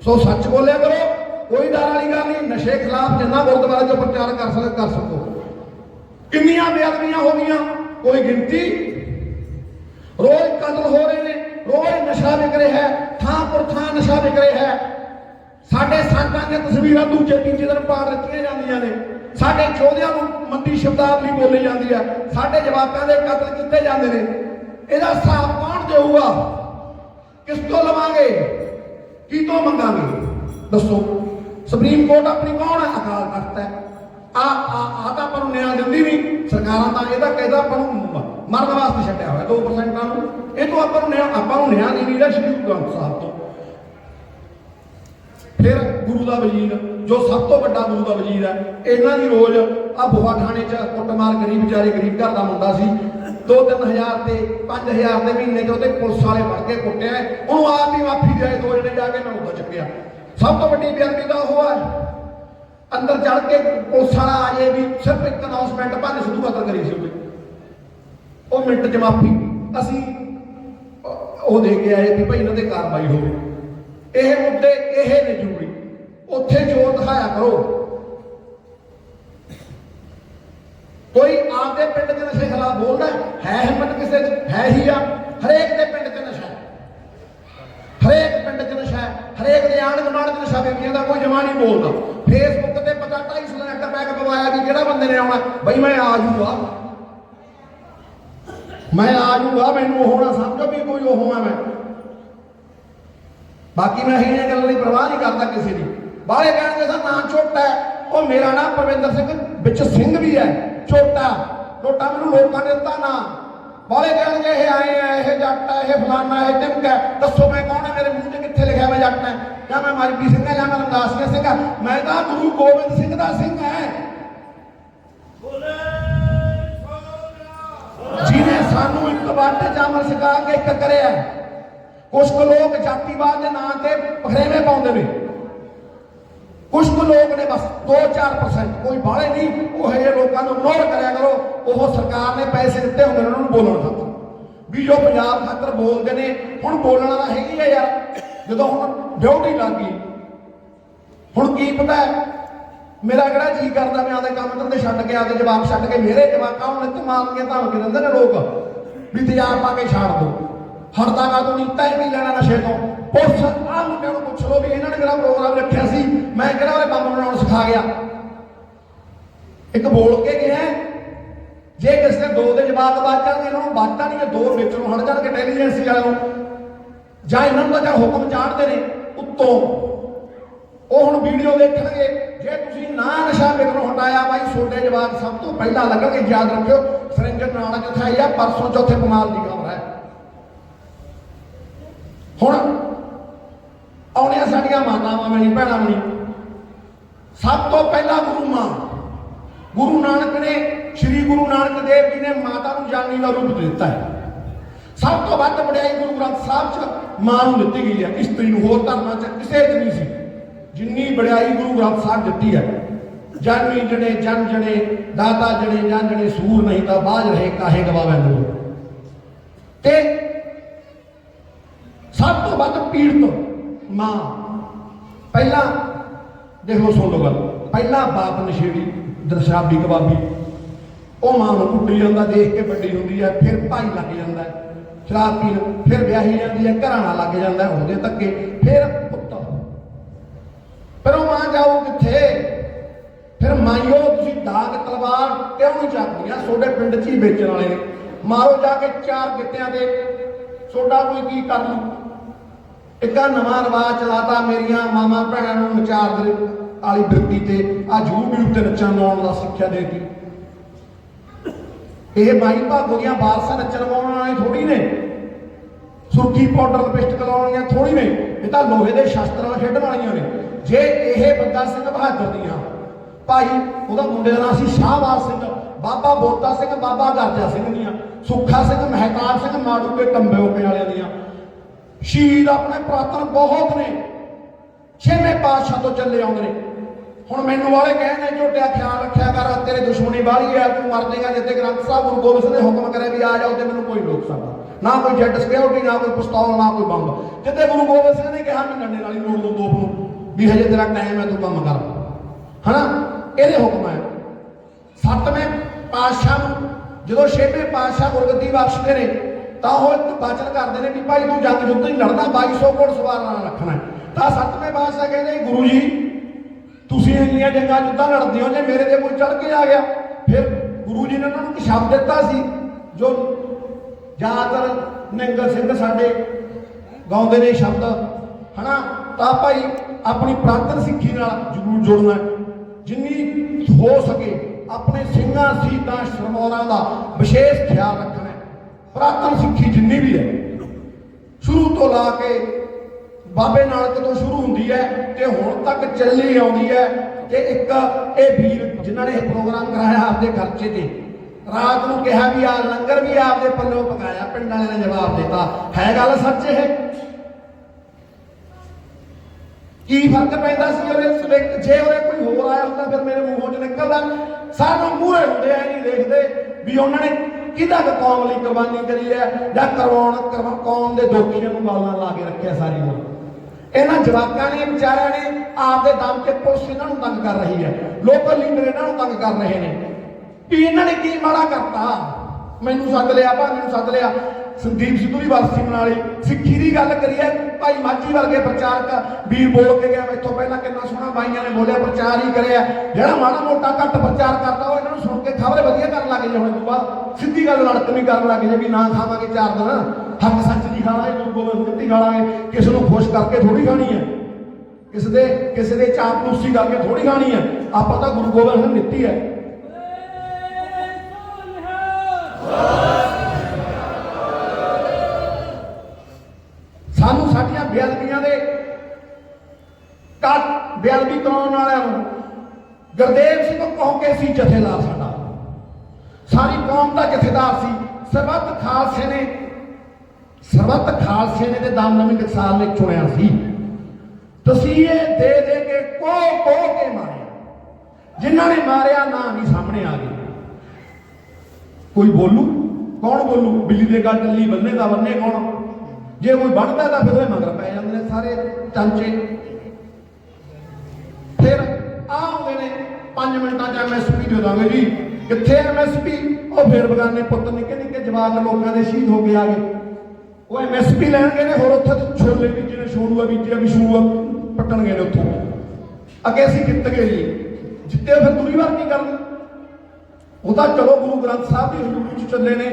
ਸੋ ਸੱਚ ਬੋਲਿਆ ਕਰੋ, ਕੋਈ ਡਰ ਵਾਲੀ ਗੱਲ ਨਹੀਂ, ਨਸ਼ੇ ਖਿਲਾਫ ਜਿੰਨਾ ਗੁਰਦੁਆਰੇ ਚੋਂ ਪ੍ਰਚਾਰ ਕਰ ਸਕਦੇ ਕਰ ਸਕੋ। ਕਿੰਨੀਆਂ ਬੇਅਦਬੀਆਂ ਹੋ ਗਈਆਂ, ਕੋਈ ਗਿਣਤੀ? ਰੋਜ਼ ਕਤਲ ਹੋ ਰਹੇ ਨੇ, ਰੋਜ਼ ਨਸ਼ਾ ਵਿਕ ਰਿਹਾ ਹੈ, ਥਾਂ ਪਰ ਥਾਂ ਨਸ਼ਾ ਵਿਕ ਰਿਹਾ ਹੈ। ਸਾਡੇ ਸੰਤਾਂ ਦੀਆਂ ਤਸਵੀਰਾਂ ਦੂਜੇ ਤੀਜੇ ਦਿਨ ਪਾੜ ਦਿੱਤੀਆਂ ਜਾਂਦੀਆਂ ਨੇ। ਸਾਡੇ ਚੋਦਿਆਂ ਨੂੰ ਮੰਦੀ ਸ਼ਬਦਾਵਲੀ ਬੋਲੀ ਜਾਂਦੀ ਹੈ ਸਾਡੇ ਜਵਾਕਾਂ ਦੇ ਕਤਲ ਕੀਤੇ ਜਾਂਦੇ ਨੇ। ਇਹਦਾ ਹਿਸਾਬ ਕੌਣ ਦੇਊਗਾ? ਕਿਸ ਤੋਂ ਲਵਾਂਗੇ? ਕੀ ਤੋਂ ਮੰਗਾਂਗੇ? ਦੱਸੋ। ਸੁਪਰੀਮ ਕੋਰਟ ਆਪਣੀ ਕੌਣ ਹੈ? ਅਕਾਲ ਤਖਤ ਹੈ। ਆ ਆ ਆ ਤਾਂ ਆਪਾਂ ਨੂੰ ਨਿਆਂ ਦਿੰਦੀ ਨਹੀਂ। ਸਰਕਾਰਾਂ ਤਾਂ ਇਹਦਾ ਕਹਿੰਦਾ ਆਪਾਂ ਨੂੰ ਮਰਨ ਵਾਸਤੇ ਛੱਡਿਆ ਹੋਇਆ 2% ਨੂੰ। ਇਹ ਤੋਂ ਆਪਾਂ ਨੂੰ ਨਿਆਂ, ਆਪਾਂ ਨੂੰ ਨਿਆਂ ਨਹੀਂ ਮਿਲਿਆ ਸ਼੍ਰੀ ਗੁਰੂ ਗ੍ਰੰਥ ਸਾਹਿਬ ਤੋਂ। ਫਿਰ ਗੁਰੂ ਦਾ ਵਜ਼ੀਰ, ਜੋ ਸਭ ਤੋਂ ਵੱਡਾ ਗੁਰੂ ਦਾ ਵਜ਼ੀਰ ਹੈ, ਇਹਨਾਂ ਦੀ ਰੋਜ਼ ਆ ਬੁਆ ਥਾਣੇ 'ਚ ਕੁੱਟਮਾਰ ਗਰੀਬ ਵਿਚਾਰੇ ਗਰੀਬ ਘਰ ਦਾ ਮੁੰਡਾ ਸੀ। 2-3000 ਤੇ 5000 ਦੇ ਮਹੀਨੇ 'ਚ ਉਹਦੇ ਪੁਲਿਸ ਵਾਲੇ ਫੜ ਕੇ ਕੁੱਟਿਆ ਉਹਨੂੰ ਆਪ ਹੀ ਮਾਫੀ ਦੇ ਦੋ ਜਣੇ ਜਾ ਕੇ ਮੈਂ ਉੱਥੇ ਚੱਕਿਆ ਸਭ ਤੋਂ ਵੱਡੀ ਬੇਅਦਬੀ ਤਾਂ ਉਹ ਹੈ। ਅੰਦਰ ਚੜ ਕੇ ਪੁਲਿਸ ਵਾਲਾ ਆ ਜੇ ਵੀ ਸਿਰਫ ਇੱਕ ਅਨਾਉਂਸਮੈਂਟ ਭੰਨ ਸਿੱਧੂ ਕਤਲ ਕਰੀ ਸੀ ਉਹਨੇ ਉਹ ਮਿੰਟ 'ਚ ਮਾਫੀ। ਅਸੀਂ ਉਹ ਦੇ ਕੇ ਆਏ ਵੀ ਭਾਈ ਇਹਨਾਂ ਤੇ ਕਾਰਵਾਈ ਹੋਵੇ। ਇਹ ਮੁੱਦੇ ਇਹ ਨੇ ਜ਼ਰੂਰੀ। ਉੱਥੇ ਜੋਰ ਦਿਖਾਇਆ ਕਰੋ। ਕੋਈ ਆਪਦੇ ਪਿੰਡ ਦੇ ਨਸ਼ੇ ਖਿਲਾਫ ਬੋਲਦਾ ਹੈ? ਹਿੰਮਤ ਕਿਸੇ 'ਚ ਹੈ ਹੀ ਆ। ਹਰੇਕ ਦੇ ਪਿੰਡ 'ਚ ਨਸ਼ਾ ਹਰੇਕ ਪਿੰਡ 'ਚ ਨਸ਼ਾ ਹਰੇਕ ਦੇ ਆਣ ਗੁਆਂਢ 'ਚ ਨਸ਼ਾ ਵੇਚੀਆਂ ਦਾ ਕੋਈ ਜਮਾ ਨਹੀਂ ਬੋਲਦਾ। ਫੇਸਬੁੱਕ ਤੇ ਪਤਾ 250 ਲੈਟਰ ਪੈਕ ਪਵਾਇਆ ਵੀ ਕਿਹੜਾ ਬੰਦੇ ਨੇ ਆਉਣਾ। ਬਈ ਮੈਂ ਆ ਜੂਗਾ ਮੈਂ ਆ ਜੂਗਾ ਮੈਨੂੰ ਉਹ ਨਾ ਸਮਝੋ ਵੀ ਕੋਈ ਉਹ ਹੈ ਮੈਂ। ਬਾਕੀ ਮੈਂ ਇਹਨਾਂ ਗੱਲਾਂ ਦੀ ਪਰਵਾਹ ਨਹੀਂ ਕਰਦਾ ਕਿਸੇ ਦੀ। ਬਾਹਲੇ ਕਹਿਣਗੇ ਸਾ ਨਾਂ ਛੋਟਾ ਉਹ ਮੇਰਾ ਨਾਮ ਪਰਵਿੰਦਰ ਸਿੰਘ, ਵਿੱਚ ਸਿੰਘ ਵੀ ਹੈ। ਛੋਟਾ। ਛੋਟਾ ਮੈਨੂੰ ਲੋਕਾਂ ਨੇ ਦਿੱਤਾ ਨਾ। ਬਾਹਲੇ ਕਹਿਣਗੇ, ਇਹ ਆਏ ਆ, ਇਹ ਜੱਟ ਹੈ ਇਹ ਫਲਾਨਾ, ਇਹ ਟਿਮਕਾ ਦੱਸੋ ਮੈਂ ਕੌਣ ਹੈ ਮੇਰੇ ਮੂੰਹ ਤੇ ਕਿੱਥੇ ਲਿਖਿਆ ਮੈਂ ਜੱਟ ਹਾਂ? ਜਾਂ ਮੈਂ ਮਾਰਪੀ ਸਿੰਘ ਹਾਂ ਜਾਂ ਮੈਂ ਰਮਦਾਸੀਆ ਸਿੰਘ ਹਾਂ? ਮੈਂ ਤਾਂ ਗੁਰੂ ਗੋਬਿੰਦ ਸਿੰਘ ਦਾ ਸਿੰਘ ਹੈ। ਜਿਹਨੇ ਸਾਨੂੰ ਇੱਕ ਵੱਟ ਜਾਮਰ ਸਿਖਾ ਕੇ ਇੱਕ ਕਰਿਆ ਕੁਝ ਕੁ ਲੋਕ ਜਾਤੀਵਾਦ ਦੇ ਨਾਂ ਤੇ ਪਖਰੇਵੇਂ ਪਾਉਂਦੇ ਨੇ। ਕੁਝ ਕੁ ਲੋਕ ਨੇ ਬਸ 2-4% ਕੋਈ ਬਾਹਲੇ ਨਹੀਂ, ਉਹ ਜਿਹੇ ਲੋਕਾਂ ਨੂੰ ਇਗਨੋਰ ਕਰਿਆ ਕਰੋ, ਉਹ ਸਰਕਾਰ ਨੇ ਪੈਸੇ ਦਿੱਤੇ ਹੁੰਦੇ ਨੇ, ਉਹਨਾਂ ਨੂੰ ਬੋਲਣ ਖਾਤਰ। ਵੀ ਜੋ ਪੰਜਾਬ ਖਾਤਰ ਬੋਲਦੇ ਨੇ, ਹੁਣ ਬੋਲਣ ਵਾਲਾ ਹੈਗੀ ਆ ਯਾਰ, ਜਦੋਂ ਹੁਣ ਡਿਊਟੀ ਲੱਗ ਗਈ। ਹੁਣ ਕੀ ਪਤਾ ਮੇਰਾ ਕਿਹੜਾ ਜੀ ਕਰਦਾ ਮੈਂ ਆਦੇ ਕੰਮ ਧੰਦੇ ਛੱਡ ਕੇ ਆਦੇ ਜਵਾਬ ਛੱਡ ਕੇ, ਮੇਰੇ ਜਵਾਕਾਂ ਨੂੰ ਨਿੱਤ ਮਾਰਨੀਆਂ ਧਮਕੀ ਦਿੰਦੇ ਨੇ ਲੋਕ, ਵੀ ਤੇਜ਼ਾਬ ਪਾ ਕੇ ਛੱਡ ਦੋ ਹੜਦਾ ਕਾ ਤੂੰ ਨੀਤਾ ਹੀ ਨਹੀਂ ਲੈਣਾ ਨਸ਼ੇ ਤੋਂ। ਉਸ ਆ ਮੁੰਡੇ ਨੂੰ ਪੁੱਛ ਲਓ ਵੀ ਇਹਨਾਂ ਨੇ ਕਿਹੜਾ ਪ੍ਰੋਗਰਾਮ ਰੱਖਿਆ ਸੀ। ਮੈਂ ਕਿਹੜਾ ਉਹਦੇ ਬੰਬ ਬਣਾਉਣ ਸਿਖਾ ਗਿਆ। ਇੱਕ ਬੋਲ ਕੇ ਗਿਆ ਜੇ ਕਿਸੇ ਨੇ ਦੋ ਦੇ ਜਵਾਬ ਬਾਤ ਜਾਣਗੇ, ਇਹਨਾਂ ਨੂੰ ਬਾਤਾਂ ਨਹੀਂ ਦੋ ਵਿੱਚ ਨੂੰ ਹਟ ਜਾਣਗੇ ਇੰਟੈਲੀਜੈਂਸੀ ਵਾਲਿਆਂ ਨੂੰ। ਜਾਂ ਇਹਨਾਂ ਨੂੰ ਤਾਂ ਜਾਂ ਹੁਕਮ ਚਾੜਦੇ ਨੇ ਉੱਤੋਂ। ਉਹ ਹੁਣ ਵੀਡੀਓ ਦੇਖਣਗੇ। ਜੇ ਤੁਸੀਂ ਨਾ ਨਸ਼ਾ ਵਿਕਣੋਂ ਹਟਾਇਆ ਬਾਈ, ਛੋਟੇ ਜਵਾਬ ਸਭ ਤੋਂ ਪਹਿਲਾਂ ਲੱਗਣਗੇ, ਯਾਦ ਰੱਖਿਓ ਸਰਿੰਜਰ ਨਾਨਕ ਜਿੱਥੇ ਆਈ ਆ, ਪਰਸੋਂ ਚੌਥੇ ਕਮਾਲ ਦੀ ਗੱਲ। ਹੁਣ ਆਉਣੀਆਂ ਸਾਡੀਆਂ ਮਾਤਾਵਾਂ ਮੇਰੀ, ਭੈਣਾਂ ਮੇਰੀ। ਸਭ ਤੋਂ ਪਹਿਲਾਂ ਗੁਰੂ ਮਾਂ। ਗੁਰੂ ਨਾਨਕ ਨੇ, ਸ੍ਰੀ ਗੁਰੂ ਨਾਨਕ ਦੇਵ ਜੀ ਨੇ ਮਾਤਾ ਨੂੰ ਜਾਨੀ ਦਾ ਰੂਪ ਦਿੱਤਾ ਹੈ। ਸਭ ਤੋਂ ਵੱਧ ਵਡਿਆਈ ਗੁਰੂ ਗ੍ਰੰਥ ਸਾਹਿਬ 'ਚ ਮਾਂ ਨੂੰ ਦਿੱਤੀ ਗਈ ਹੈ। ਇਸਤਰੀ ਨੂੰ ਹੋਰ ਧਰਮਾਂ 'ਚ ਕਿਸੇ 'ਚ ਨਹੀਂ ਸੀ। ਜਿੰਨੀ ਵਡਿਆਈ ਗੁਰੂ ਗ੍ਰੰਥ ਸਾਹਿਬ ਦਿੱਤੀ ਹੈ। ਜਾਨੀ ਜਣੇ, ਜਨ ਜਣੇ, ਦਾਤਾ ਜਣੇ, ਜਨ ਜਣੇ, ਸੂਰ ਨਹੀਂ ਤਾਂ ਬਾਜ਼ ਰਹੇ, ਕਾਹੇ ਗਵਾਵੇ ਨੂੰ ਤੇ ਸਭ ਤੋਂ ਵੱਧ ਪੀੜਤ ਮਾਂ। ਪਹਿਲਾਂ ਦੇਖੋ, ਸੁਣ ਲਓ ਗੱਲ। ਪਹਿਲਾਂ ਬਾਪ ਨਸ਼ੇੜੀ, ਦਰਸ਼ਾਬੀ ਕਬਾਬੀ। ਉਹ ਮਾਂ ਨੂੰ ਕੁੱਟੀ ਜਾਂਦਾ, ਦੇਖ ਕੇ ਵੱਡੀ ਹੁੰਦੀ ਹੈ, ਫਿਰ ਭਾਈ ਲੱਗ ਜਾਂਦਾ ਸ਼ਰਾਬ ਪੀਣ, ਫਿਰ ਵਿਆਹੀ ਜਾਂਦੀ ਹੈ, ਘਰਾਣਾ ਲੱਗ ਜਾਂਦਾ ਹੈ, ਉਹਦੇ ਧੱਕੇ, ਫਿਰ ਪੁੱਤ। ਫਿਰ ਉਹ ਮਾਂ ਜਾਊ ਕਿੱਥੇ? ਫਿਰ ਮਾਈਓ, ਤੁਸੀਂ ਦਾਗ ਤਲਵਾਰ ਕਿਉਂ ਨਹੀਂ ਚੱਕਦੀਆਂ ਤੁਹਾਡੇ ਪਿੰਡ 'ਚ ਹੀ ਵੇਚਣ ਵਾਲੇ ਨੇ। ਮਾਰੋ ਜਾ ਕੇ ਚਾਰ ਗਿੱਤਿਆਂ ਦੇ ਤੁਹਾਡਾ ਕੋਈ ਕੀ ਕਰ ਲੂ ਇੱਕ ਆਹ ਨਵਾਂ ਰਿਵਾਜ ਚਲਾਤਾ ਮੇਰੀਆਂ ਮਾਮਾ ਭੈਣਾਂ ਨੂੰ ਵਿਚਾਰ ਦੇ ਵਾਲੀ ਬਿਰਤੀ ਤੇ। ਆ YouTube ਤੇ ਨੱਚਣ ਗਾਉਣ ਦਾ ਸਿੱਖਿਆ ਦੇਤੀ ਇਹ ਬਾਈ ਭਾਗੋ ਦੀਆਂ ਵਾਰਸਾਂ ਨੱਚਣ ਗਾਉਣ ਵਾਲੇ ਥੋੜੀ ਨੇ। ਸੁਰਖੀ ਪਾਊਡਰ ਲਿਪਸਟਿਕ ਲਾਉਣੀਆਂ ਥੋੜੀ ਨੇ। ਇਹ ਤਾਂ ਲੋਹੇ ਦੇ ਸ਼ਸਤਰਾਂ ਖੇਡਣ ਵਾਲੀਆਂ ਨੇ। ਜੇ ਇਹ ਬੰਦਾ ਸਿੰਘ ਬਹਾਦਰ ਦੀਆਂ, ਭਾਈ ਉਹਦਾ ਮੁੰਡੇ ਦਾ ਨਾਮ ਸੀ ਸ਼ਾਹਬਾਜ਼ ਸਿੰਘ, ਬਾਬਾ ਬੋਤਾ ਸਿੰਘ, ਬਾਬਾ ਗਰਜਾ ਸਿੰਘ ਦੀਆਂ, ਸੁੱਖਾ ਸਿੰਘ, ਮਹਿਤਾਬ ਸਿੰਘ ਮਾੜੂ ਕੇ ਟੰਬੇ ਓਪੇ ਵਾਲਿਆਂ ਦੀਆਂ। ਸ਼ਹੀਦ ਆਪਣੇ ਪ੍ਰਾਤਨ ਬਹੁਤ ਨੇ। ਛੇਵੇਂ ਪਾਤਸ਼ਾਹ ਤੋਂ ਚੱਲੇ ਆਉਂਦੇ ਨੇ। ਹੁਣ ਮੈਨੂੰ ਵਾਲੇ ਕਹਿੰਦੇ ਝੋਟਿਆ ਖਿਆਲ ਰੱਖਿਆ ਕਰ ਤੇਰੇ ਦੁਸ਼ਮਣੀ ਬਾਹਲੀ ਹੈ, ਤੂੰ ਮਰ ਜਾਏਗਾ ਜਿੱਤੇ ਗ੍ਰੰਥ ਸਾਹਿਬ, ਗੁਰੂ ਗੋਬਿੰਦ ਸਿੰਘ ਨੇ ਹੁਕਮ ਕਰਿਆ ਵੀ ਆ ਜਾਓ ਤੇ ਮੈਨੂੰ ਕੋਈ ਰੋਕ ਸਕਦਾ। ਨਾ ਕੋਈ ਜੈਟ ਸਿਕਿਉਰਿਟੀ ਨਾ ਕੋਈ ਪਿਸਤੌਲ, ਨਾ ਕੋਈ ਬੰਬ। ਜਿੱਤੇ ਗੁਰੂ ਗੋਬਿੰਦ ਸਿੰਘ ਨੇ ਕਿਹਾ, ਮੈਂ ਡੰਡੇ ਨਾਲ ਹੀ ਮੋੜ ਦੂੰ ਤੋਪ ਨੂੰ, ਵੀ ਹਜੇ ਤੇਰਾ ਟਾਈਮ ਹੈ ਤੂੰ ਕੰਮ ਕਰ। ਹਨਾ? ਇਹਦੇ ਹੁਕਮ ਹੈ। ਸੱਤਵੇਂ ਪਾਤਸ਼ਾਹ ਨੂੰ ਜਦੋਂ ਛੇਵੇਂ ਪਾਤਸ਼ਾਹ ਗੁਰਗੱਦੀ ਬਖਸ਼ਦੇ ਨੇ ਤਾਂ ਉਹ ਇੱਕ ਬਚਨ ਕਰਦੇ ਨੇ ਵੀ ਭਾਈ ਤੂੰ ਜੰਗ ਜੁੱਧ ਨਹੀਂ ਲੜਨਾ 2200 ਘੋੜ ਸਵਾਰ ਨਾਲ ਰੱਖਣਾ। ਹੈ। ਤਾਂ ਸੱਤਵੇਂ ਪਾਤਸ਼ਾਹ ਕਹਿੰਦੇ ਗੁਰੂ ਜੀ, ਤੁਸੀਂ ਇੰਨੀਆਂ ਜੰਗਾਂ ਜੁੱਧਾਂ ਲੜਦੇ ਹੋ, ਜੇ ਮੇਰੇ ਤੇ ਕੋਈ ਚੜ ਕੇ ਆ ਗਿਆ। ਫਿਰ ਗੁਰੂ ਜੀ ਨੇ ਉਹਨਾਂ ਨੂੰ ਇੱਕ ਸ਼ਬਦ ਦਿੱਤਾ ਸੀ, ਜੋ ਜ਼ਿਆਦਾਤਰ ਨਿੰਗਲ ਸਿੰਘ ਸਾਡੇ ਗਾਉਂਦੇ ਨੇ ਸ਼ਬਦ। ਹਨਾ? ਤਾਂ ਭਾਈ ਆਪਣੀ ਪ੍ਰਾਤਨ ਸਿੱਖੀ ਨਾਲ ਜ਼ਰੂਰ ਜੁੜਨਾ ਜਿੰਨੀ ਹੋ ਸਕੇ ਆਪਣੇ ਸਿੰਘਾਂ ਸੀਤਾਂ ਸ਼ਰਮੌਰਾਂ ਦਾ ਵਿਸ਼ੇਸ਼ ਖਿਆਲ ਰੱਖਣਾ ਪ੍ਰਾਤਨ ਸਿੱਖੀ ਜਿੰਨੀ ਵੀ ਹੈ। ਸ਼ੁਰੂ ਤੋਂ ਲਾ ਕੇ ਬਾਬੇ ਨਾਨਕ ਤੋਂ ਸ਼ੁਰੂ ਹੁੰਦੀ ਹੈ ਤੇ ਹੁਣ ਤੱਕ ਚੱਲੀ ਆਉਂਦੀ ਹੈ ਤੇ ਇੱਕ ਇਹ ਵੀਰ ਜਿਨ੍ਹਾਂ ਨੇ ਇਹ ਪ੍ਰੋਗਰਾਮ ਕਰਾਇਆ ਆਪਦੇ ਖਰਚੇ ਤੇ, ਰਾਤ ਨੂੰ ਕਿਹਾ ਵੀ ਆ ਲੰਗਰ ਵੀ ਆਪਦੇ ਪੱਲੋਂ ਪਕਾਇਆ, ਪਿੰਡ ਵਾਲੇ ਨੇ ਜਵਾਬ ਦਿੱਤਾ। ਹੈ ਗੱਲ ਸੱਚ ਇਹ? ਕੀ ਫ਼ਰਕ ਪੈਂਦਾ ਸੀ ਉਹਦੇ ਸਲਿੱਕ ਜੇ ਉਹਦੇ ਕੋਈ ਹੋਰ ਆਇਆ ਹੁੰਦਾ, ਫਿਰ ਮੇਰੇ ਮੂੰਹੋਂ ਚ ਨਿਕਲਦਾ। ਸਾਨੂੰ ਮੂਹਰੇ ਹੁੰਦੇ ਆ ਨਹੀਂ ਦੇਖਦੇ ਵੀ ਉਹਨਾਂ ਨੇ ਕਿਹਦਾ ਕੌਮ ਲਈ ਕੁਰਬਾਨੀ ਕਰੀ ਹੈ? ਜਾਂ ਕਰਵਾਉਣ ਕੌਮ ਦੇ ਦੋਖੀਆਂ ਨੂੰ ਗਾਲਾਂ ਲਾ ਕੇ ਰੱਖਿਆ ਸਾਰੀ ਉਮਰ। ਇਹਨਾਂ ਜਵਾਕਾਂ ਨੇ, ਵਿਚਾਰਿਆਂ ਨੇ ਆਪਦੇ ਦਮ ਤੇ ਪੁਲਿਸ ਇਹਨਾਂ ਨੂੰ ਤੰਗ ਕਰ ਰਹੀ ਹੈ। ਲੋਕਲ ਲੀਡਰ ਇਹਨਾਂ ਨੂੰ ਤੰਗ ਕਰ ਰਹੇ ਨੇ। ਵੀ ਇਹਨਾਂ ਨੇ ਕੀ ਮਾੜਾ ਕਰਤਾ? ਮੈਨੂੰ ਸੱਦ ਲਿਆ, ਭਾਵੇਂ ਨੂੰ ਸੱਦ ਲਿਆ। ਸੰਦੀਪ ਸਿੱਧੂ ਦੀ ਵਰਸੀ ਬਣਾ ਲਈ ਸਿੱਖੀ ਦੀ ਗੱਲ ਕਰੀਏ ਭਾਈ ਮਾਝੀ ਵਰਗੇ ਪ੍ਰਚਾਰਕ ਵੀਰ ਬੋਲ ਕੇ ਗਿਆ ਮੈਥੋਂ ਪਹਿਲਾਂ ਕਿੰਨਾ ਸੋਹਣਾ ਬਾਈਆਂ ਨੇ ਬੋਲਿਆ, ਪ੍ਰਚਾਰ ਹੀ ਕਰਿਆ। ਜਿਹੜਾ ਮਾੜਾ ਮੋਟਾ ਘੱਟ ਪ੍ਰਚਾਰ ਕਰਦਾ, ਉਹ ਇਹਨਾਂ ਨੂੰ ਸੁਣ ਕੇ ਖਬਰ ਵਧੀਆ ਕਰਨ ਲੱਗ ਜੇ ਹੁਣ ਤੋਂ ਬਾਅਦ ਸਿੱਧੀ ਗੱਲ ਲੜਕ ਨਹੀਂ ਕਰਨ ਲੱਗ ਜੇ ਵੀ ਨਾ ਖਾਵਾਂਗੇ ਚਾਰ ਦਿਨ। ਹੱਕ ਸੱਚ ਦੀ ਖਾਵਾਂਗੇ ਗੁਰੂ ਗੋਬਿੰਦ ਸਿੰਘ ਦੀ ਖਾਵਾਂਗੇ। ਕਿਸੇ ਨੂੰ ਖੁਸ਼ ਕਰਕੇ ਥੋੜੀ ਖਾਣੀ ਹੈ। ਕਿਸੇ ਦੇ ਕਿਸੇ ਦੇ ਚਾਪਲੂਸੀ ਕਰਕੇ ਥੋੜੀ ਖਾਣੀ ਹੈ। ਆਪਾਂ ਤਾਂ ਗੁਰੂ ਗੋਬਿੰਦ ਸਿੰਘ ਹੈ। ਸਾਨੂੰ ਸਾਡੀਆਂ ਬੇਅਦਬੀਆਂ ਦੇ ਕੱਟ ਬੇਅਦਬੀ ਕਰਾਉਣ ਵਾਲਿਆਂ ਨੂੰ ਗੁਰਦੇਵ ਸਿੰਘ ਕੌਂਕੇ ਸੀ ਜਥੇਦਾਰ ਸਾਡਾ। ਸਾਰੀ ਕੌਮ ਦਾ ਜਥੇਦਾਰ ਸੀ। ਸਰਬੱਤ ਖਾਲਸੇ ਨੇ ਸਰਬੱਤ ਖਾਲਸੇ ਨੇ ਤੇ ਦਮਦਮੀ ਟਕਸਾਲ ਨੇ ਚੁਣਿਆ ਸੀ। ਤਸੀਹੇ ਦੇ ਦੇ ਕੇ ਕੋ ਕੋ ਕੇ ਮਾਰਿਆ। ਜਿਨ੍ਹਾਂ ਨੇ ਮਾਰਿਆ, ਨਾ ਨਹੀਂ ਸਾਹਮਣੇ ਆ ਗਏ। ਕੋਈ ਬੋਲੂ? ਕੌਣ ਬੋਲੂ? ਬਿੱਲੀ ਦੇ ਗੱਲ ਟੱਲੀ ਬੰਨੇ ਦਾ ਬੰਨੇ ਕੌਣ? ਜੇ ਕੋਈ ਬਣਦਾ ਤਾਂ ਫਿਰ ਉਹ ਮਗਰ ਪੈ ਜਾਂਦੇ ਨੇ ਸਾਰੇ ਚਾਂਚੇ ਫਿਰ ਆ ਆਉਂਦੇ ਨੇ 5 ਮਿੰਟਾਂ 'ਚ ਐਮਐਸਪੀ ਦੇ ਦਾਂਗੇ ਜੀ। ਕਿੱਥੇ ਐਮਐਸਪੀ ਉਹ ਫੇਰ ਬਗਾਨੇ ਪੁੱਤ ਨਿੱਕੇ ਨਿੱਕੇ ਜਵਾਕ ਲੋਕਾਂ ਦੇ ਸ਼ਹੀਦ ਹੋ ਕੇ ਆ ਗਏ। ਉਹ ਐਮਐਸਪੀ ਲੈਣ ਗਏ ਨੇ, ਹੋਰ ਉੱਥੇ ਛੋਲੇ ਬੀਜੇ ਨੇ ਛੋੜੂਆ ਬੀਜੇ ਵੀ ਸ਼ੂਆ ਪੱਟਣ ਗਏ ਨੇ ਉੱਥੋਂ। ਅੱਗੇ ਅਸੀਂ ਜਿੱਤ ਗਏ ਜੀ। ਜਿੱਤੇ ਫਿਰ ਦੂਰੀ ਵਾਰ ਕੀ ਕਰਨੀ? ਉਹ ਤਾਂ ਚਲੋ ਗੁਰੂ ਗ੍ਰੰਥ ਸਾਹਿਬ ਦੀ ਹਜ਼ੂਰੀ ਚ ਚੱਲੇ ਨੇ।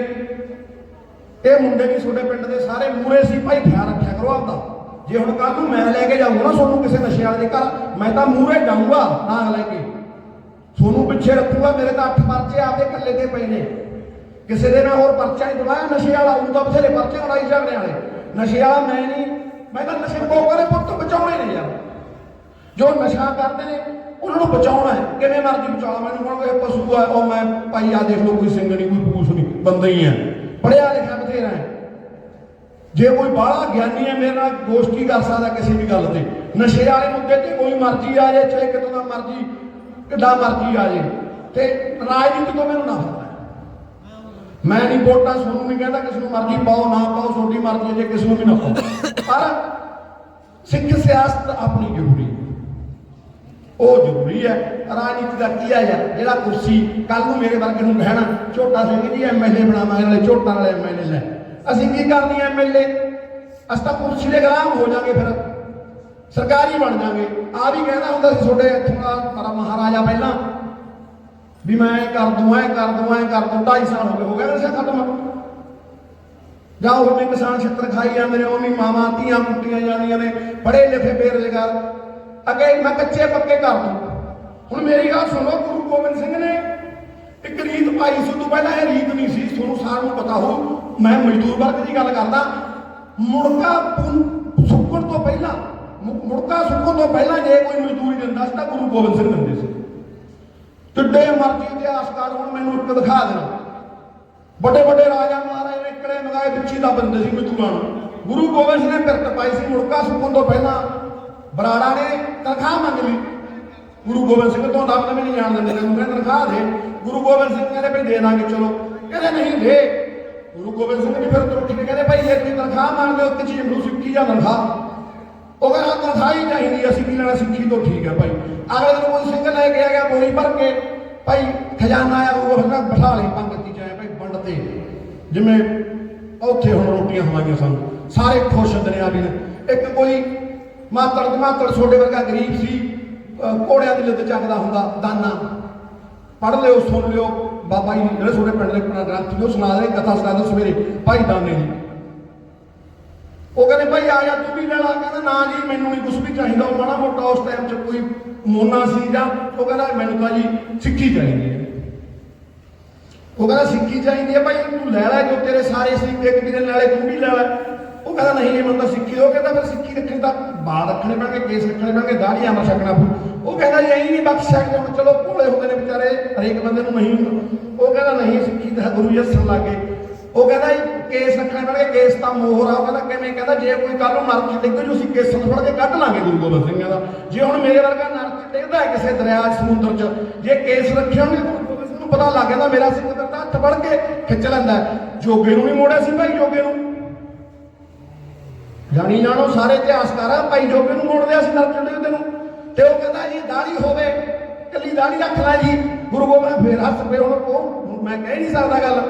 ਇਹ ਮੁੰਡੇ ਵੀ ਤੁਹਾਡੇ ਪਿੰਡ ਦੇ ਸਾਰੇ ਮੂਰੇ ਸੀ, ਭਾਈ ਖਿਆਲ ਰੱਖਿਆ ਕਰੋ ਆਪਦਾ। ਜੇ ਹੁਣ ਕੱਲ ਨੂੰ ਮੈਂ ਲੈ ਕੇ ਜਾਊਂਗਾ ਨਾ ਤੁਹਾਨੂੰ ਕਿਸੇ ਨਸ਼ੇ ਵਾਲੇ ਦੇ ਘਰ, ਮੈਂ ਤਾਂ ਮੂਰੇ ਜਾਊਂਗਾ, ਨਾਗ ਲੈ ਕੇ। ਤੁਹਾਨੂੰ ਪਿੱਛੇ ਰੱਖੂਗਾ, ਮੇਰੇ ਤਾਂ ਅੱਠ ਪਰਚੇ ਆਪਦੇ ਇਕੱਲੇ ਦੇ ਪਏ ਨੇ। ਕਿਸੇ ਦੇ ਮੈਂ ਹੋਰ ਪਰਚਾ ਹੀ ਦਵਾਇਆ, ਨਸ਼ੇ ਵਾਲਾ ਉਹ ਤਾਂ ਬਥੇਰੇ ਪਰਚੇ ਲੜਾਈ ਝਗੜੇ ਵਾਲੇ ਨਸ਼ੇ ਵਾਲਾ ਮੈਂ ਨਹੀਂ, ਮੈਂ ਤਾਂ ਨਸ਼ੇ ਕੋ ਕਰੇ ਪੁੱਤ ਬਚਾਉਣੇ ਨੇ ਯਾਰ। ਜੋ ਨਸ਼ਾ ਕਰਦੇ ਨੇ, ਉਹਨਾਂ ਨੂੰ ਬਚਾਉਣਾ ਹੈ। ਕਿਵੇਂ ਮਰਜ਼ੀ ਬਚਾਉਣਾ ਮੈਨੂੰ ਹੁਣ ਕੋਈ ਪਸ਼ੂ ਆ, ਉਹ ਮੈਂ, ਭਾਈ ਆ ਦੇਖ ਲਓ, ਕੋਈ ਸਿੰਘ ਨਹੀਂ, ਕੋਈ ਪੂਛ ਨਹੀਂ, ਬੰਦੇ ਹੀ ਹੈ। ਪੜਿਆ ਲਿਖਿਆ ਬਥੇਰਾ ਹੈ। ਜੇ ਕੋਈ ਬਾਹਲਾ ਗਿਆਨੀ ਹੈ ਮੇਰੇ ਨਾਲ ਗੋਸ਼ਟੀ ਕਰ ਸਕਦਾ ਕਿਸੇ ਵੀ ਗੱਲ ਤੇ? ਨਸ਼ੇ ਵਾਲੇ ਮੁੱਦੇ ਤੇ ਕੋਈ ਮਰਜ਼ੀ ਆ ਜਾਏ ਚਾਹੇ ਕਿਤੋਂ ਦਾ ਮਰਜ਼ੀ ਕਿੱਦਾਂ ਮਰਜ਼ੀ ਆ ਜਾਏ। ਤੇ ਰਾਜਨੀਤੀ ਤੋਂ ਮੈਨੂੰ ਨਾ ਪਤਾ ਮੈਂ ਨਹੀਂ ਵੋਟਾਂ ਤੁਹਾਨੂੰ ਨਹੀਂ ਕਹਿੰਦਾ ਕਿਸ ਨੂੰ ਮਰਜ਼ੀ ਪਾਓ ਨਾ ਪਾਓ ਤੁਹਾਡੀ ਮਰਜ਼ੀ ਹੈ, ਜੇ ਕਿਸ ਨੂੰ ਵੀ ਨਾ ਪਾਓ। ਪਰ ਸਿੱਖ ਸਿਆਸਤ ਆਪਣੀ ਜ਼ਰੂਰੀ ਉਹ ਜ਼ਰੂਰੀ ਹੈ। ਰਾਜਨੀਤੀ ਦਾ ਕੀ ਹੈ ਯਾਰ? ਜਿਹੜਾ ਕੁਰਸੀ ਕੱਲ ਨੂੰ ਮੇਰੇ ਵਰਗੇ ਨੂੰ ਕਹਿਣਾ ਛੋਟਾ ਸਿੰਘ ਜੀ ਐਮਐਲਏ ਬਣਾਵਾਂਗੇ ਨਾਲੇ ਛੋਟਾ ਨਾਲੇ ਐਮਐਲਏ ਲੈ। ਅਸੀਂ ਕੀ ਕਰਨੀ ਐਮਐਲਏ ਅਸੀਂ ਤਾਂ ਕੁਰਸੀ ਦੇ ਗੁਲਾਮ ਹੋ ਜਾਾਂਗੇ ਫਿਰ। ਸਰਕਾਰੀ ਬਣ ਜਾਾਂਗੇ ਆ ਵੀ ਕਹਿੰਦਾ ਹੁੰਦਾ ਸੀ ਤੁਹਾਡੇ ਇੱਥੋਂ ਦਾ ਮਹਾਰਾਜਾ ਪਹਿਲਾਂ ਵੀ ਮੈਂ ਕਰ ਦੂੰ, ਐ ਕਰ ਦੂੰ, ਐ ਕਰ ਦੂੰ 2.5 ਸਾਲ ਹੋ ਗਏ, ਹੋ ਗਿਆ ਨਸ਼ਾ ਖਤਮ? ਜਾਂ ਉਹ ਵੀ ਕਿਸਾਨ ਛਿੱਤਰ ਖਾਈ ਜਾਂਦੇ ਨੇ, ਉਹ ਵੀ ਮਾਵਾਂ ਧੀਆਂ ਕੁੱਟੀਆਂ ਜਾਂਦੀਆਂ ਨੇ ਪੜ੍ਹੇ ਲਿਖੇ ਬੇਰੁਜ਼ਗਾਰ ਅੱਗੇ ਮੈਂ ਕੱਚੇ ਪੱਕੇ ਕਰ ਦੂੰ। ਹੁਣ ਮੇਰੀ ਗੱਲ ਸੁਣੋ, ਗੁਰੂ ਗੋਬਿੰਦ ਸਿੰਘ ਨੇ ਇੱਕ ਰੀਤ ਪਾਈ ਸੀ ਤੋਂ ਪਹਿਲਾਂ ਇਹ ਰੀਤ ਨਹੀਂ ਸੀ, ਤੁਹਾਨੂੰ ਸਾਰਿਆਂ ਨੂੰ ਪਤਾ ਹੋ ਮੈਂ ਮਜ਼ਦੂਰ ਵਰਗ ਦੀ ਗੱਲ ਕਰਦਾ। ਮੁੜਕਾ ਸੁੱਕਣ ਤੋਂ ਪਹਿਲਾਂ ਮੁੜਕਾ ਸੁੱਕਣ ਤੋਂ ਪਹਿਲਾਂ ਜੇ ਕੋਈ ਮਜ਼ਦੂਰੀ ਦਿੰਦਾ ਸੀ ਤਾਂ ਗੁਰੂ ਗੋਬਿੰਦ ਸਿੰਘ ਦਿੰਦੇ ਸੀ। ਕਿੱਡੇ ਮਰਜ਼ੀ ਇਤਿਹਾਸਕਾਰ ਹੁਣ ਮੈਨੂੰ ਇੱਕ ਦਿਖਾ ਦੇਣਾ ਵੱਡੇ ਵੱਡੇ ਰਾਜਾ ਮਹਾਰਾਜ ਨੇ ਕਿਹੜੇ ਮਗਾਏ ਵਿੱਚੀ ਦਾ ਬੰਦੇ ਸੀ ਮਜ਼ਦੂਰਾਂ ਨੂੰ। ਗੁਰੂ ਗੋਬਿੰਦ ਸਿੰਘ ਨੇ ਪਿਰਤ ਪਾਈ ਸੀ, ਮੁੜਕਾ ਸੁੱਕਣ ਤੋਂ ਪਹਿਲਾਂ ਬਰਾੜਾ ਨੇ ਤਨਖਾਹ ਮੰਗ ਲਈ। ਗੁਰੂ ਗੋਬਿੰਦ ਸਿੰਘ ਤੋਂ ਦੱਬ ਨਹੀਂ ਜਾਣ ਦਿੰਦੇ। ਤੈਨੂੰ ਕਹਿੰਦੇ ਤਨਖਾਹ ਦੇ। ਗੁਰੂ ਗੋਬਿੰਦ ਸਿੰਘ ਕਹਿੰਦੇ ਭਈ ਦੇ ਦਾਂਗੇ, ਚਲੋ। ਕਹਿੰਦੇ ਨਹੀਂ ਦੇ। ਗੁਰੂ ਗੋਬਿੰਦ ਸਿੰਘ ਨੇ ਫਿਰ ਉੱਠ ਕੇ ਕਹਿੰਦੇ ਭਾਈ ਜੇ ਤੁਸੀਂ ਤਨਖਾਹ ਮੰਗਦੇ ਹੋ ਤੇ ਚੀਜ਼ ਨੂੰ ਸਿੱਖੀ ਜਾਂ ਤਨਖਾਹ। ਉਹ ਕਹਿੰਦਾ ਤਨਖਾਹ ਹੀ ਚਾਹੀਦੀ ਅਸੀਂ ਕੀ ਲੈਣਾ, ਸਿੱਖੀ ਤੋਂ ਠੀਕ ਹੈ ਭਾਈ। ਅਗਲੇ ਦਿਨ ਕੋਈ ਸਿੰਘ ਲੈ ਕੇ ਆ ਗਿਆ, ਬੋਰੀ ਭਰ ਕੇ। ਭਾਈ ਖਜ਼ਾਨਾ ਆ ਉਹ ਕਹਿੰਦਾ ਬਿਠਾ ਲਈ ਪੰਗਤੀ ਚ ਆਏ ਭਾਈ ਵੰਡ ਤੇ ਜਿਵੇਂ ਉੱਥੇ ਹੁਣ ਰੋਟੀਆਂ ਖਵਾਈਆਂ ਸਾਨੂੰ। ਸਾਰੇ ਖੁਸ਼ ਹੁੰਦੇ ਦੁਨੀਆ ਵੀ ਨੇ ਇੱਕ ਕੋਈ ਮਾਤੜ ਮਾਤੜ ਛੋਟੇ ਵਰਗਾ ਗਰੀਬ ਸੀ, ਅਹ ਘੋੜਿਆਂ ਦੀ ਲੱਤ ਚੱਕਦਾ ਹੁੰਦਾ, ਦਾਨਾ। ਪੜ੍ਹ ਲਿਓ, ਸੁਣ ਲਿਓ। ਬਾਬਾ ਜੀ, ਜਿਹੜੇ ਛੋਟੇ ਪਿੰਡ ਦੇ ਪੁਰਾਣਾ ਗ੍ਰੰਥ ਸੀ ਉਹ ਸੁਣਾ ਦੇ ਕਥਾ ਸੁਣਾ ਦੇ ਸਵੇਰੇ ਭਾਈ ਦਾਨੇ ਦੀ। ਉਹ ਕਹਿੰਦੇ, ਭਾਈ ਆ ਜਾ, ਤੂੰ ਵੀ ਲੈ ਲਾ। ਕਹਿੰਦਾ, ਨਾ ਜੀ, ਮੈਨੂੰ ਨਹੀਂ ਕੁਝ ਵੀ ਚਾਹੀਦਾ। ਉਹ ਮਾੜਾ ਮੋਟਾ ਉਸ ਟਾਈਮ 'ਚ ਕੋਈ ਮੋਨਾ ਸੀ ਜਾਂ ਉਹ ਕਹਿੰਦਾ, ਮੈਨੂੰ ਤਾਂ ਜੀ ਸਿੱਖੀ ਚਾਹੀਦੀ ਹੈ। ਉਹ ਕਹਿੰਦਾ, ਸਿੱਖੀ ਚਾਹੀਦੀ ਹੈ, ਭਾਈ, ਤੂੰ ਲੈ ਲੈ ਜੋ ਤੇਰੇ ਸਾਰੇ ਸੀ, ਇੱਕ ਦਿਨ ਨਾਲੇ ਤੂੰ ਵੀ ਲੈ ਲੈ। ਉਹ ਕਹਿੰਦਾ ਨਹੀਂ ਇਹ ਮੈਨੂੰ ਤਾਂ ਸਿੱਖੀ ਦਿਓ। ਉਹ ਕਹਿੰਦਾ ਫਿਰ ਸਿੱਖੀ ਰੱਖਣੀ ਤਾਂ ਬਾਲ ਰੱਖਣੇ ਪੈਣਗੇ, ਕੇਸ ਰੱਖਣੇ ਪੈਣਗੇ ਦਾੜੀਆਂ ਨਾ ਛਕਣਾ ਪਊ। ਉਹ ਕਹਿੰਦਾ ਜੀ ਐਂ ਨਹੀਂ ਬਖਸ਼ ਸਕਦੇ, ਹੁਣ ਚਲੋ ਭੋਲੇ ਹੁੰਦੇ ਨੇ ਵਿਚਾਰੇ, ਹਰੇਕ ਬੰਦੇ ਨੂੰ ਨਹੀਂ ਹੁੰਦਾ। ਉਹ ਕਹਿੰਦਾ ਨਹੀਂ, ਸਿੱਖੀ ਤਾਂ ਗੁਰੂ ਜੱਸਣ ਲੱਗੇ ਉਹ ਕਹਿੰਦਾ ਜੀ, ਕੇਸ ਰੱਖਣੇ ਪੈਣਗੇ, ਕੇਸ ਤਾਂ ਮੋਹਰ ਆ। ਉਹ ਕਹਿੰਦਾ ਕਿਵੇਂ? ਕਹਿੰਦਾ ਜੇ ਕੋਈ ਕੱਲ ਨੂੰ ਮਰ ਕੇ ਡਿੱਗ ਜੂ, ਅਸੀਂ ਕੇਸਾਂ ਨੂੰ ਫੜ ਕੇ ਕੱਢ ਲਾਂਗੇ ਗੁਰੂ ਗੋਬਿੰਦ ਸਿੰਘ ਦਾ ਜੇ ਹੁਣ ਮੇਰੇ ਵਰਗਾ ਨਰਕ ਡਿੱਗਦਾ ਹੈ ਕਿਸੇ ਦਰਿਆ ਸਮੁੰਦਰ 'ਚ, ਜੇ ਕੇਸ ਰੱਖਿਆ ਹੋਣਗੇ ਗੁਰੂ ਗੋਬਿੰਦ ਸਿੰਘ ਨੂੰ ਪਤਾ ਲੱਗ ਜਾਂਦਾ, ਮੇਰਾ ਸਿੰਘ ਕਰਦਾ ਹੱਥ ਫੜ ਕੇ ਖਿੱਚ ਲੈਂਦਾ ਜੋਗੇ ਨੂੰ ਵੀ ਮੋੜਿਆ ਸੀ ਭਾਈ, ਜੋਗੇ ਨੂੰ। ਜਾਣੀ ਜਾਣੋ ਸਾਰੇ ਇਤਿਹਾਸਕਾਰ ਭਾਈ ਜੋਗੇ ਨੂੰ ਮੋੜ ਲਿਆ ਸੀ ਨਰਕ ਚੰਡੇ ਤੇ ਉਹ ਕਹਿੰਦਾ ਜੀ, ਦਾੜੀ ਹੋਵੇ, ਕੱਲੀ ਦਾੜੀ ਰੱਖ ਲੈ ਜੀ। ਗੁਰੂ ਗੋਬਿੰਦ ਫੇਰ ਹੱਸ ਪਏ ਹੁਣ ਉਹ ਮੈਂ ਕਹਿ ਨਹੀਂ ਸਕਦਾ ਗੱਲ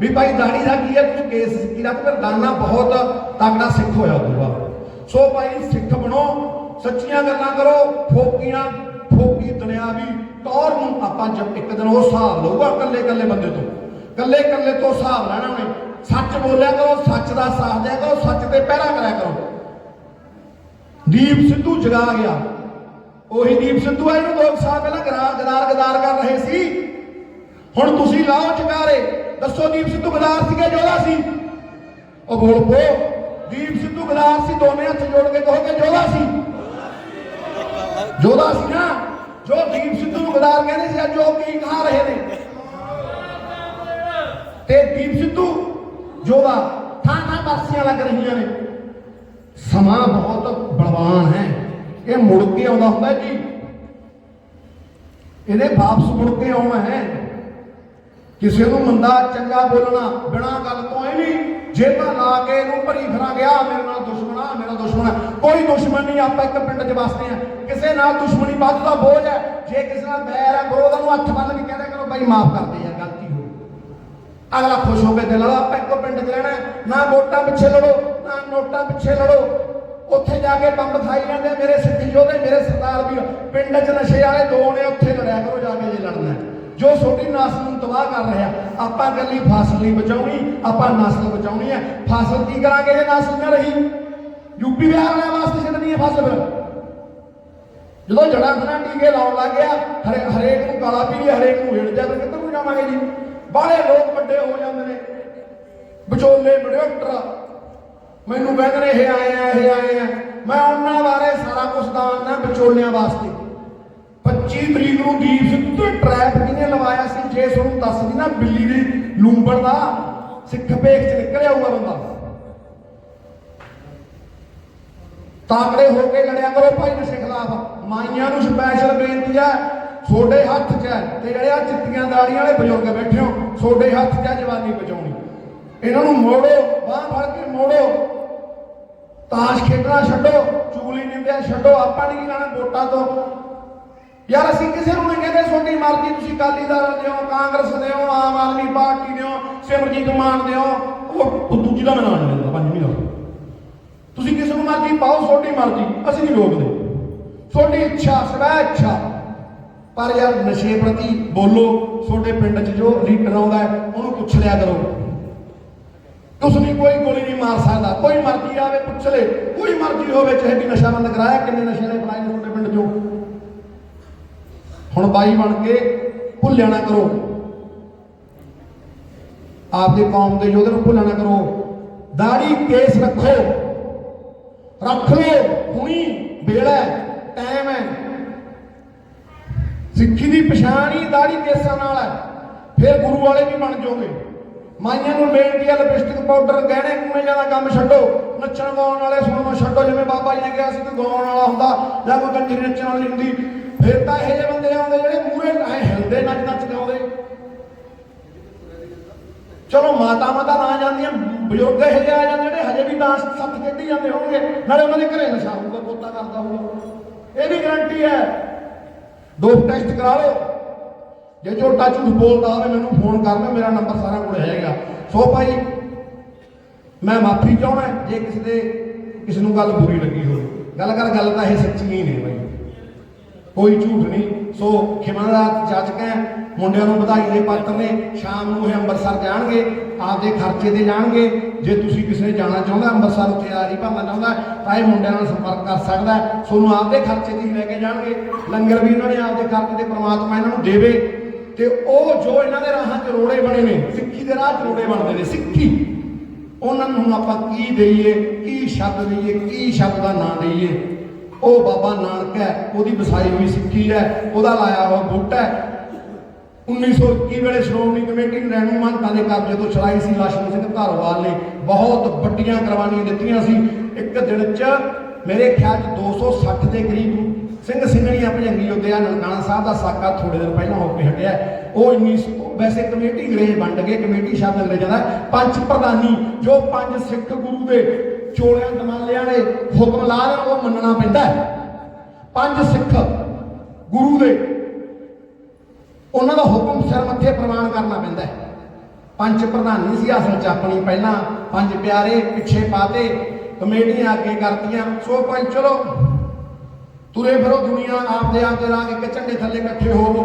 ਵੀ ਭਾਈ ਦਾੜੀ ਦਾ ਕੀ ਹੈ ਤੁਸੀਂ ਕੇਸ ਸਿੱਕੀ ਰੱਖ, ਫਿਰ ਦਾਨਾ ਬਹੁਤ ਤਗੜਾ ਸਿੱਖ ਹੋਇਆ ਉਹਦੇ ਬਾਅਦ। ਸੋ ਭਾਈ ਸਿੱਖ ਬਣੋ, ਸੱਚੀਆਂ ਗੱਲਾਂ ਕਰੋ, ਫੋਕੀਆਂ, ਫੋਕੀ ਦੁਨਿਆਵੀ ਤੌਰ ਨੂੰ ਆਪਾਂ ਜਦ ਇੱਕ ਦਿਨ ਉਹ ਹਿਸਾਬ ਲਊਗਾ ਕੱਲੇ ਕੱਲੇ ਬੰਦੇ ਤੋਂ। ਕੱਲੇ ਕੱਲੇ ਤੋਂ ਹਿਸਾਬ ਲੈਣਾ ਉਹਨੇ। ਸੱਚ ਬੋਲਿਆ ਕਰੋ, ਸੱਚ ਦਾ ਸਾਥ ਦਿਆ ਕਰੋ, ਸੱਚ ਤੇ ਪਹਿਰਾ ਕਰਿਆ ਕਰੋ। ਦੀਪ ਸਿੱਧੂ ਜਗਾ ਗਿਆ। ਉਹੀ ਦੀਪ ਸਿੱਧੂ ਆ ਇਹਨੂੰ ਦੋ ਸਾਲ ਪਹਿਲਾਂ ਗਰਾ ਗਦਾਰ ਗਦਾਰ ਕਰ ਰਹੇ ਸੀ। ਹੁਣ ਤੁਸੀਂ ਲਾਓ ਚਕਾਰੇ। ਦੱਸੋ ਦੀਪ ਸਿੱਧੂ ਗਦਾਰ ਸੀਗਾ ਜੋਦਾ ਸੀ? ਉਹ ਬੋਲ ਪੋ ਦੀਪ ਸਿੱਧੂ ਗਦਾਰ ਸੀ ਦੋਨੇ ਹੱਥ ਜੋੜ ਕੇ ਕਹੋਗੇ ਕਿ ਸੀ। ਜੋਦਾ ਸੀ ਨਾ? ਜੋ ਦੀਪ ਸਿੱਧੂ ਨੂੰ ਗਦਾਰ ਕਹਿੰਦੇ ਸੀ, ਅੱਜ ਉਹ ਕੀ ਕਹਾ ਰਹੇ ਨੇ? ਤੇ ਦੀਪ ਸਿੱਧੂ ਜੋਦਾ ਥਾਂ ਥਾਂ ਬਰਸੀਆਂ ਲੱਗ ਰਹੀਆਂ ਨੇ। ਸਮਾਂ ਬਹੁਤ ਬਲਵਾਨ ਹੈ। ਇਹ ਮੁੜ ਕੇ ਆਉਂਦਾ ਹੁੰਦਾ ਜੀ। ਇਹਨੇ ਵਾਪਸ ਮੁੜ ਕੇ ਆਉਣਾ ਹੈ। ਕਿਸੇ ਨੂੰ ਮੰਦਾ, ਚੰਗਾ ਬੋਲਣਾ, ਬਿਨਾਂ ਗੱਲ ਤੋਂ ਇਹ ਨਹੀਂ। ਜੇਬਾਂ ਲਾ ਕੇ ਇਹਨੂੰ ਭਰੀ ਫਿਰਾਂ ਗਿਆ, ਮੇਰੇ ਨਾਲ ਦੁਸ਼ਮਣਾ ਮੇਰਾ ਦੁਸ਼ਮਣ ਹੈ ਕੋਈ ਦੁਸ਼ਮਣ ਨਹੀਂ, ਆਪਾਂ ਇੱਕ ਪਿੰਡ 'ਚ ਵਸਦੇ ਆ ਕਿਸੇ ਨਾਲ ਦੁਸ਼ਮਣੀ ਵੱਧ ਦਾ ਬੋਝ ਹੈ। ਜੇ ਕਿਸੇ ਨਾਲ ਬੈਰ ਹੈ ਵਿਰੋਧ ਨੂੰ ਹੱਥ ਬੰਨ ਕੇ ਕਹਿੰਦਾ ਕਰੋ, ਬਾਈ, ਮਾਫ ਕਰਦੇ ਯਾਰ, ਗਲਤੀ ਅਗਲਾ ਖੁਸ਼ ਹੋ ਕੇ ਦਿਲ ਵਾਲਾ ਆਪਾਂ ਇੱਕੋ ਪਿੰਡ 'ਚ ਰਹਿਣਾ ਨਾ ਵੋਟਾਂ ਪਿੱਛੇ ਲੜੋ, ਨਾ ਨੋਟਾਂ ਪਿੱਛੇ ਲੜੋ। ਉੱਥੇ ਜਾ ਕੇ ਬੰਬ ਖਾਈ ਜਾਂਦੇ ਮੇਰੇ ਸਿੱਖੀ ਯੋਧੇ, ਮੇਰੇ ਸਰਦਾਰ ਵੀ ਪਿੰਡ 'ਚ ਨਸ਼ੇ ਵਾਲੇ ਦੋ ਨੇ, ਉੱਥੇ ਲੜਿਆ ਕਰੋ, ਜਾ ਕੇ ਜੇ ਲੜਨਾ ਜੋ ਛੋਟੀ ਨਸਲ ਨੂੰ ਤਬਾਹ ਕਰ ਰਿਹਾ, ਆਪਾਂ ਗੱਲੀ ਫਸਲ ਨਹੀਂ ਬਚਾਉਣੀ, ਆਪਾਂ ਨਸਲ ਬਚਾਉਣੀ ਹੈ। ਫਸਲ ਕੀ ਕਰਾਂਗੇ ਜੇ ਨਸਲ ਨਾ ਰਹੀ? ਯੂਪੀ ਬਿਹਾਰ ਵਾਲਿਆਂ ਵਾਸਤੇ ਛੱਡਣੀ ਹੈ ਫਸਲ ਜਦੋਂ ਜੜਾ ਖਣਾ ਟੀਕੇ ਲਾਉਣ ਲੱਗ ਗਿਆ, ਹਰੇ ਹਰੇਕ ਨੂੰ ਕਾਲਾ ਪੀਲੀ ਹਰੇਕ ਨੂੰ ਹਿੜ ਜਾ ਕਿੱਧਰ ਨੂੰ ਜਾਵਾਂਗੇ ਜੀ? ਬਾਹਲੇ ਲੋਕ ਵੱਡੇ ਹੋ ਜਾਂਦੇ ਨੇ, ਵਿਚੋਲੇ ਬੜਿਓਟਰ ਮੈਨੂੰ ਕਹਿੰਦੇ ਨੇ, ਇਹ ਆਏ ਆ, ਇਹ ਆਏ ਆ। ਮੈਂ ਉਹਨਾਂ ਬਾਰੇ ਸਾਰਾ ਕੁਝ ਦਾਨਣਾ ਵਿਚੋਲਿਆਂ ਵਾਸਤੇ। 25 ਤਰੀਕ ਨੂੰ ਦੀਪ ਸਿੰਘ ਤੇ ਟਰੈਪ ਕਿਨੇ ਲਵਾਇਆ ਸੀ? ਜੇ ਤੁਹਾਨੂੰ ਦੱਸਦੀ ਨਾ ਬਿੱਲੀ ਦੀ ਲੂੰਬੜ ਦਾ, ਸਿੱਖ ਭੇਖ ਚ ਨਿਕਲਿਆ ਹੋਊਗਾ ਬੰਦਾ। ਤਾਕੜੇ ਹੋ ਕੇ ਲੜਿਆ ਕਰੋ ਭਾਈ ਨਸ਼ੇ ਖਿਲਾਫ ਮਾਈਆਂ ਨੂੰ ਸਪੈਸ਼ਲ ਬੇਨਤੀ ਹੈ ਤੁਹਾਡੇ ਹੱਥ 'ਚ ਤੇ ਜਿਹੜੇ ਆ ਚਿੱਟੀਆਂ ਦਾੜੀਆਂ ਵਾਲੇ ਬਜ਼ੁਰਗ ਬੈਠੇ ਹੋ। ਤੁਹਾਡੇ ਹੱਥ 'ਚ ਜਵਾਨੀ ਬਚਾਉਣੀ ਇਹਨਾਂ ਨੂੰ ਮੋੜੋ, ਬਾਹ ਫੜ ਕੇ ਮੋੜੋ। ਤਾਸ਼ ਖੇਡਣਾ ਛੱਡੋ, ਚੁਗਲੀ ਨਿੰਦਿਆ ਛੱਡੋ, ਆਪਾਂ ਨਹੀਂ ਲੈਣਾ ਵੋਟਾਂ ਤੋਂ। ਯਾਰ ਅਸੀਂ ਕਿਸੇ ਨੂੰ ਨਹੀਂ ਕਹਿੰਦੇ ਤੁਹਾਡੀ ਮਰਜ਼ੀ, ਤੁਸੀਂ ਅਕਾਲੀ ਦਲ ਦੇ ਹੋ ਕਾਂਗਰਸ ਦੇ ਹੋ ਆਮ ਆਦਮੀ ਪਾਰਟੀ ਦੇ ਹੋ ਸਿਮਰਜੀਤ ਮਾਨ ਦੇ ਹੋ ਉਹ ਦੂਜੀ ਦਾ ਮੈਂ ਨਾਂ ਲੈਂਦਾ ਪੰਜਵੀਂ ਦਾ ਤੁਸੀਂ ਕਿਸੇ ਨੂੰ ਮਰਜ਼ੀ ਪਾਓ, ਤੁਹਾਡੀ ਮਰਜ਼ੀ, ਅਸੀਂ ਨਹੀਂ ਰੋਕਦੇ। ਤੁਹਾਡੀ ਇੱਛਾ, ਸਵੈ ਇੱਛਾ। ਪਰ ਯਾਰ ਨਸ਼ੇ ਪ੍ਰਤੀ ਬੋਲੋ, ਤੁਹਾਡੇ ਪਿੰਡ 'ਚ ਜੋ ਲੀਡਰ ਆਉਂਦਾ ਉਹਨੂੰ ਪੁੱਛ ਲਿਆ ਕਰੋ। ਉਸ ਨਹੀਂ, ਕੋਈ ਗੋਲੀ ਨਹੀਂ ਮਾਰ ਸਕਦਾ। ਕੋਈ ਮਰਜ਼ੀ ਆਵੇ, ਪੁੱਛ ਲੈ। ਕੋਈ ਮਰਜ਼ੀ ਹੋਵੇ, ਚਾਹੇ ਵੀ ਨਸ਼ਾ ਬੰਦ ਕਰਾਇਆ, ਕਿੰਨੇ ਨਸ਼ੇ ਨੇ ਬਣਾਏ ਨੇ ਤੁਹਾਡੇ ਪਿੰਡ 'ਚੋਂ। ਹੁਣ ਬਾਈ ਬਣ ਕੇ ਭੁੱਲਿਆ ਨਾ ਕਰੋ। ਆਪਦੇ ਕੌਮ ਦੇ ਯੋਧੇ ਨੂੰ ਭੁੱਲਿਆ ਨਾ ਕਰੋ। ਦਾੜੀ ਕੇਸ ਰੱਖੋ। ਰੱਖ ਲਓ। ਹੁਣੀ ਵੇਲਾ ਟਾਈਮ ਹੈ। ਸਿੱਖੀ ਦੀ ਪਛਾਣ ਹੀ ਦਾੜੀ ਕੇਸਾਂ ਨਾਲ ਹੈ। ਫਿਰ ਗੁਰੂ ਵਾਲੇ ਵੀ ਬਣ ਜਾਓਗੇ। ਮਾਈਆਂ ਨੂੰ ਬੇਨਤੀ ਹੈ, ਲਿਪਸਟਿਕ ਪਾਊਡਰ, ਗਹਿਣੇ ਗੁਣੇ ਜ਼ਿਆਦਾ ਕੰਮ ਛੱਡੋ। ਨੱਚਣ, ਗਾਉਣ ਵਾਲੇ ਸੁਣਨੋਂ ਛੱਡੋ। ਜਿਵੇਂ ਬਾਬਾ ਜੀ ਨੇ ਕਿਹਾ ਸੀ ਕਿ ਗਾਉਣ ਵਾਲਾ ਹੁੰਦਾ, ਜਾਂ ਕੋਈ ਕੰਜਰੀ ਨੱਚਣ ਵਾਲੀ ਹੁੰਦੀ। ਫਿਰ ਤਾਂ ਇਹੋ ਜਿਹੇ ਬੰਦੇ ਆਉਂਦੇ ਜਿਹੜੇ ਮੂਹਰੇ ਐ ਹਿਲਦੇ ਨੱਚ ਨੱਚ ਗਾਉਂਦੇ। ਚਲੋ ਮਾਤਾ ਮਾਤਾ ਨਾ ਜਾਂਦੀਆਂ, ਬਜ਼ੁਰਗ ਇਹ ਜਿਹੇ ਆ ਜਾਂਦੇ ਜਿਹੜੇ ਹਜੇ ਵੀ ਡਾਂਸ ਸੱਤ ਖੇਡੀ ਜਾਂਦੇ ਹੋਣਗੇ। ਨਾਲੇ ਉਹਨਾਂ ਦੇ ਘਰੇ ਨਸ਼ਾ ਹੋਊਗਾ ਪੋਤਾ ਕਰਦਾ ਹੋਊਗਾ। ਇਹ ਵੀ ਗਰੰਟੀ ਹੈ। ਡੋਪ ਟੈਸਟ ਕਰਾ ਲਿਓ। ਜੇ ਜੋ ਟੱਚ ਨੂੰ ਬੋਲਦਾ ਹੋਵੇ, ਮੈਨੂੰ ਫੋਨ ਕਰ ਲਿਓ, ਮੇਰਾ ਨੰਬਰ ਸਾਰਾ ਕੋਲ ਹੈਗਾ। ਸੋ ਭਾਈ, ਮੈਂ ਮਾਫੀ ਚਾਹੁੰਦਾ, ਜੇ ਕਿਸੇ ਦੇ ਕਿਸੇ ਨੂੰ ਗੱਲ ਬੁਰੀ ਲੱਗੀ ਹੋਵੇ। ਗੱਲ ਕਰ, ਗੱਲ ਤਾਂ ਇਹ ਸੱਚੀ ਹੀ ਨੇ ਭਾਈ। ਕੋਈ ਝੂਠ ਨਹੀਂ। ਸੋ ਖਿਮਾ ਦਾ ਜਾਚਕ ਹੈ, ਮੁੰਡਿਆਂ ਨੂੰ ਵਧਾਈ ਦੇ ਪਾਤਰ ਨੇ। ਸ਼ਾਮ ਨੂੰ ਇਹ ਅੰਮ੍ਰਿਤਸਰ ਜਾਣਗੇ, ਆਪਦੇ ਖਰਚੇ ਤੇ ਜਾਣਗੇ। ਜੇ ਤੁਸੀਂ ਕਿਸੇ ਨੇ ਜਾਣਾ ਚਾਹੁੰਦਾ, ਅੰਮ੍ਰਿਤਸਰ ਉੱਥੇ ਆਰੀ ਭਰਨਾ ਚਾਹੁੰਦਾ, ਤਾਂ ਇਹ ਮੁੰਡਿਆਂ ਨਾਲ ਸੰਪਰਕ ਕਰ ਸਕਦਾ ਹੈ। ਤੁਹਾਨੂੰ ਆਪਦੇ ਖਰਚੇ ਤੇ ਹੀ ਲੈ ਕੇ ਜਾਣਗੇ। ਲੰਗਰ ਵੀ ਇਹਨਾਂ ਨੇ ਆਪਦੇ ਖਰਚੇ ਤੇ ਪ੍ਰਮਾਤਮਾ ਇਹਨਾਂ ਨੂੰ ਦੇਵੇ। ਤੇ ਉਹ ਜੋ ਇਹਨਾਂ ਦੇ ਰਾਹਾਂ 'ਚ ਰੋੜੇ ਬਣੇ ਨੇ, ਸਿੱਖੀ ਦੇ ਰਾਹ 'ਚ ਰੋੜੇ ਬਣਦੇ ਨੇ, ਸਿੱਖੀ। ਉਹਨਾਂ ਨੂੰ ਆਪਾਂ ਕੀ ਦਈਏ, ਕੀ ਸ਼ਬਦ ਦਈਏ, ਕੀ ਸ਼ਬਦ ਦਾ ਨਾਂ ਦਈਏ? ਉਹ ਬਾਬਾ ਨਾਨਕ ਹੈ, ਉਹਦੀ ਵਸਾਈ ਹੋਈ ਸਿੱਖੀ ਹੈ, ਉਹਦਾ ਲਾਇਆ ਹੋਇਆ ਬੂਟਾ ਹੈ। 1921 ਵੇਲੇ ਸ਼੍ਰੋਮਣੀ ਕਮੇਟੀ ਨੈਣੂ ਮਹੰਤਾਂ ਦੇ ਕਬਜ਼ੇ ਤੋਂ ਛੜਾਈ ਸੀ ਲక్ష్ਮਣ ਸਿੰਘ ਘਰਵਾਲ ਨੇ ਬਹੁਤ ਵੱਡੀਆਂ ਕੁਰਬਾਨੀਆਂ ਦਿੱਤੀਆਂ ਸੀ। ਇੱਕ ਦਿਨ 'ਚ ਮੇਰੇ ਖਿਆਲ 'ਚ 260 ਦੇ ਕਰੀਬ ਸਿੰਘ ਸਿੰਘਣੀਆਂ ਭਜੰਗੀ ਉੱਤੇ ਆ ਨਨਕਾਣਾ ਸਾਹਿਬ ਦਾ ਸਾਕਾ ਥੋੜੇ ਦਿਨ ਪਹਿਲਾਂ ਹੋ ਕੇ ਹਟਿਆ ਉਹ ਇੰਨੀ ਵੈਸੇ ਕਮੇਟੀ ਅੰਗਰੇਜ਼ ਵੰਡ ਗਏ, ਕਮੇਟੀ ਸ਼ਬਦ ਅੰਗਰੇਜ਼ਾਂ ਦਾ ਪੰਜ ਪ੍ਰਧਾਨੀ, ਜੋ ਪੰਜ ਸਿੱਖ ਗੁਰੂ ਦੇ ਚੋਲਿਆਂ ਦਮਾਲਿਆਂ ਨੇ ਹੁਕਮ ਲਾ ਦੇਣ ਉਹ ਮੰਨਣਾ ਪੈਂਦਾ ਹੈ। ਪੰਜ ਸਿੱਖ ਗੁਰੂ ਦੇ, ਉਹਨਾਂ ਦਾ ਹੁਕਮ ਸਿਰ ਮੱਥੇ ਪ੍ਰਮਾਣ ਕਰਨਾ ਪੈਂਦਾ ਹੈ। ਪੰਜ ਪ੍ਰਧਾਨੀ ਸੀ ਅਸਲ ਚ ਆਪਣੀ, ਪਹਿਲਾਂ ਪੰਜ ਪਿਆਰੇ ਪਿੱਛੇ ਪਾਤੇ, ਕਮੇਟੀਆਂ ਅੱਗੇ ਕਰਤੀਆਂ, ਸੋ ਭਾਈ ਚਲੋ, ਤੁਰੇ ਫਿਰੋ ਦੁਨੀਆ ਆਪਦੇ ਆਪ ਦੇ ਰਾਹ ਇੱਕ ਝੰਡੇ ਥੱਲੇ ਇਕੱਠੇ ਹੋਵੋ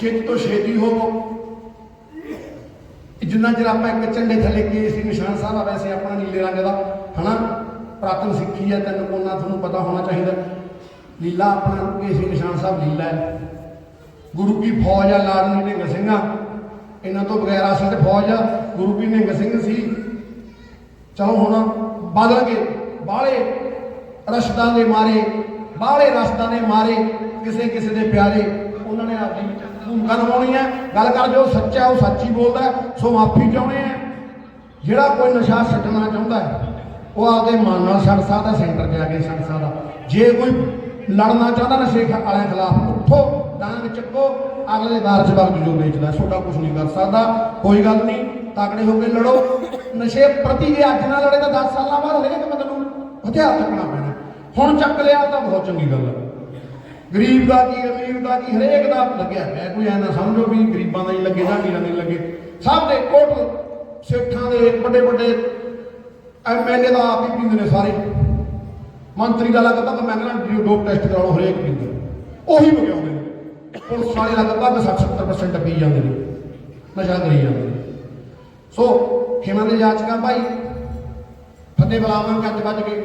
ਛੇਤੀ ਤੋਂ ਛੇਤੀ ਹੋਵੋ ਜਿੰਨਾ ਚਿਰ ਆਪਾਂ ਇੱਕ ਝੰਡੇ ਥੱਲੇ ਕੇਸਰੀ ਨਿਸ਼ਾਨ ਸਾਹਿਬ ਆ, ਵੈਸੇ ਆਪਣਾ ਨੀਲੇ ਰੰਗ ਦਾ। ਹਨਾ? ਪ੍ਰਾਤਨ ਸਿੱਖੀ ਹੈ ਤੈਨੂੰ ਕੋਨਾ ਤੁਹਾਨੂੰ ਪਤਾ ਹੋਣਾ ਚਾਹੀਦਾ। ਲੀਲਾ ਆਪਣਾ, ਕੇਸਰੀ ਨਿਸ਼ਾਨ ਸਾਹਿਬ ਲੀਲਾ ਹੈ। ਗੁਰੂ ਕੀ ਫੌਜ ਆ ਲਾਡਨੀ ਨਿਹੰਗ ਸਿੰਘਾਂ ਇਹਨਾਂ ਤੋਂ ਬਗੈਰ ਅਸਲ ਤੇ ਫੌਜ ਆ। ਗੁਰੂ ਕੀ ਨਿਹੰਗ ਸਿੰਘ ਸੀ। ਚਲੋ ਹੁਣ ਬਦਲ ਗਏ ਬਾਹਲੇ ਰਸ਼ਦਾਂ ਦੇ ਮਾਰੇ, ਬਾਹਲੇ ਰਸ਼ਦਾਂ ਦੇ ਮਾਰੇ ਕਿਸੇ ਕਿਸੇ ਦੇ ਪਿਆਰੇ। ਉਹਨਾਂ ਨੇ ਆਪਦੀ ਭੂਮਿਕਾ ਨਿਭਾਉਣੀ ਹੈ। ਗੱਲ ਕਰ ਜੋ, ਸੱਚਾ ਉਹ ਸੱਚੀ ਬੋਲਦਾ ਸੋ ਮਾਫੀ ਚਾਹੁੰਦੇ ਆ ਜਿਹੜਾ ਕੋਈ ਨਸ਼ਾ ਛੱਡਣਾ ਚਾਹੁੰਦਾ ਹੈ ਉਹ ਆਪਦੇ ਮਨ ਨਾਲ ਛੱਡ ਸਕਦਾ, ਸੈਂਟਰ 'ਚ ਆ ਕੇ ਛੱਡ ਸਕਦਾ। ਜੇ ਕੋਈ ਲੜਨਾ ਚਾਹੁੰਦਾ ਨਸ਼ੇ ਵਾਲਿਆਂ ਖਿਲਾਫ ਉੱਠੋ ਡਾਂਗ ਚੱਕੋ ਅਗਲੇ ਵਾਰ ਚ ਜੋ ਵੇਚਦਾ ਛੋਟਾ ਕੁਝ ਨਹੀਂ ਕਰ ਸਕਦਾ, ਕੋਈ ਗੱਲ ਨਹੀਂ, ਤਕੜੇ ਹੋ ਕੇ ਲੜੋ। ਨਸ਼ੇ ਪ੍ਰਤੀ ਜੇ ਅੱਜ ਨਾ ਲੜੇ ਤਾਂ 10 ਸਾਲਾਂ ਬਾਅਦ ਹਰੇਕ ਬੰਦੇ ਨੂੰ ਹਥਿਆਰ ਚੱਕਣਾ ਪੈਣਾ। ਹੁਣ ਚੱਕ ਲਿਆ ਤਾਂ ਬਹੁਤ ਚੰਗੀ ਗੱਲ ਹੈ ਗਰੀਬ ਦਾ ਕੀ, ਅਮੀਰ ਦਾ ਕੀ, ਹਰੇਕ ਦਾ ਲੱਗਿਆ ਹੈ ਕੋਈ ਐ ਨਾ ਸਮਝੋ ਵੀ ਗਰੀਬਾਂ ਦਾ ਹੀ ਲੱਗੇ ਜਾਂ ਅਮੀਰਾਂ ਦਾ ਹੀ ਲੱਗੇ। ਸਭ ਦੇ ਕੋਟ ਸੇਠਾਂ ਦੇ ਵੱਡੇ ਵੱਡੇ ਐਮਐਲਏ ਦਾ ਆਪ ਹੀ ਪੀਂਦੇ ਨੇ ਸਾਰੇ। ਮੰਤਰੀ ਦਾ ਲਗਭਗ ਮੈਂ ਕਹਿੰਦਾ ਜੀ ਡੋਪ ਟੈਸਟ ਕਰਾਉਣਾ ਹਰੇਕ ਪੀਂਦਾ। ਉਹੀ ਵਗਿਆਉਂਦੇ ਨੇ ਪੁਲਿਸ ਵਾਲੇ ਲਗਭਗ 60-70% ਪੀ ਜਾਂਦੇ ਨੇ। ਨਸ਼ਾ ਕਰੀ ਜਾਂਦੇ ਨੇ। ਸੋ ਖੇਮਾਂ ਦੇ ਜਾਚਕਾਂ ਭਾਈ, ਫੱਦੇ ਬਲਾਵਾਂ ਕੱਜ ਵੱਜ ਕੇ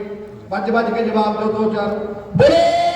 ਵੱਜ ਵੱਜ ਕੇ ਜਵਾਬ ਦਿਓ ਦੋ ਚਾਰ ਬੋਲੇ!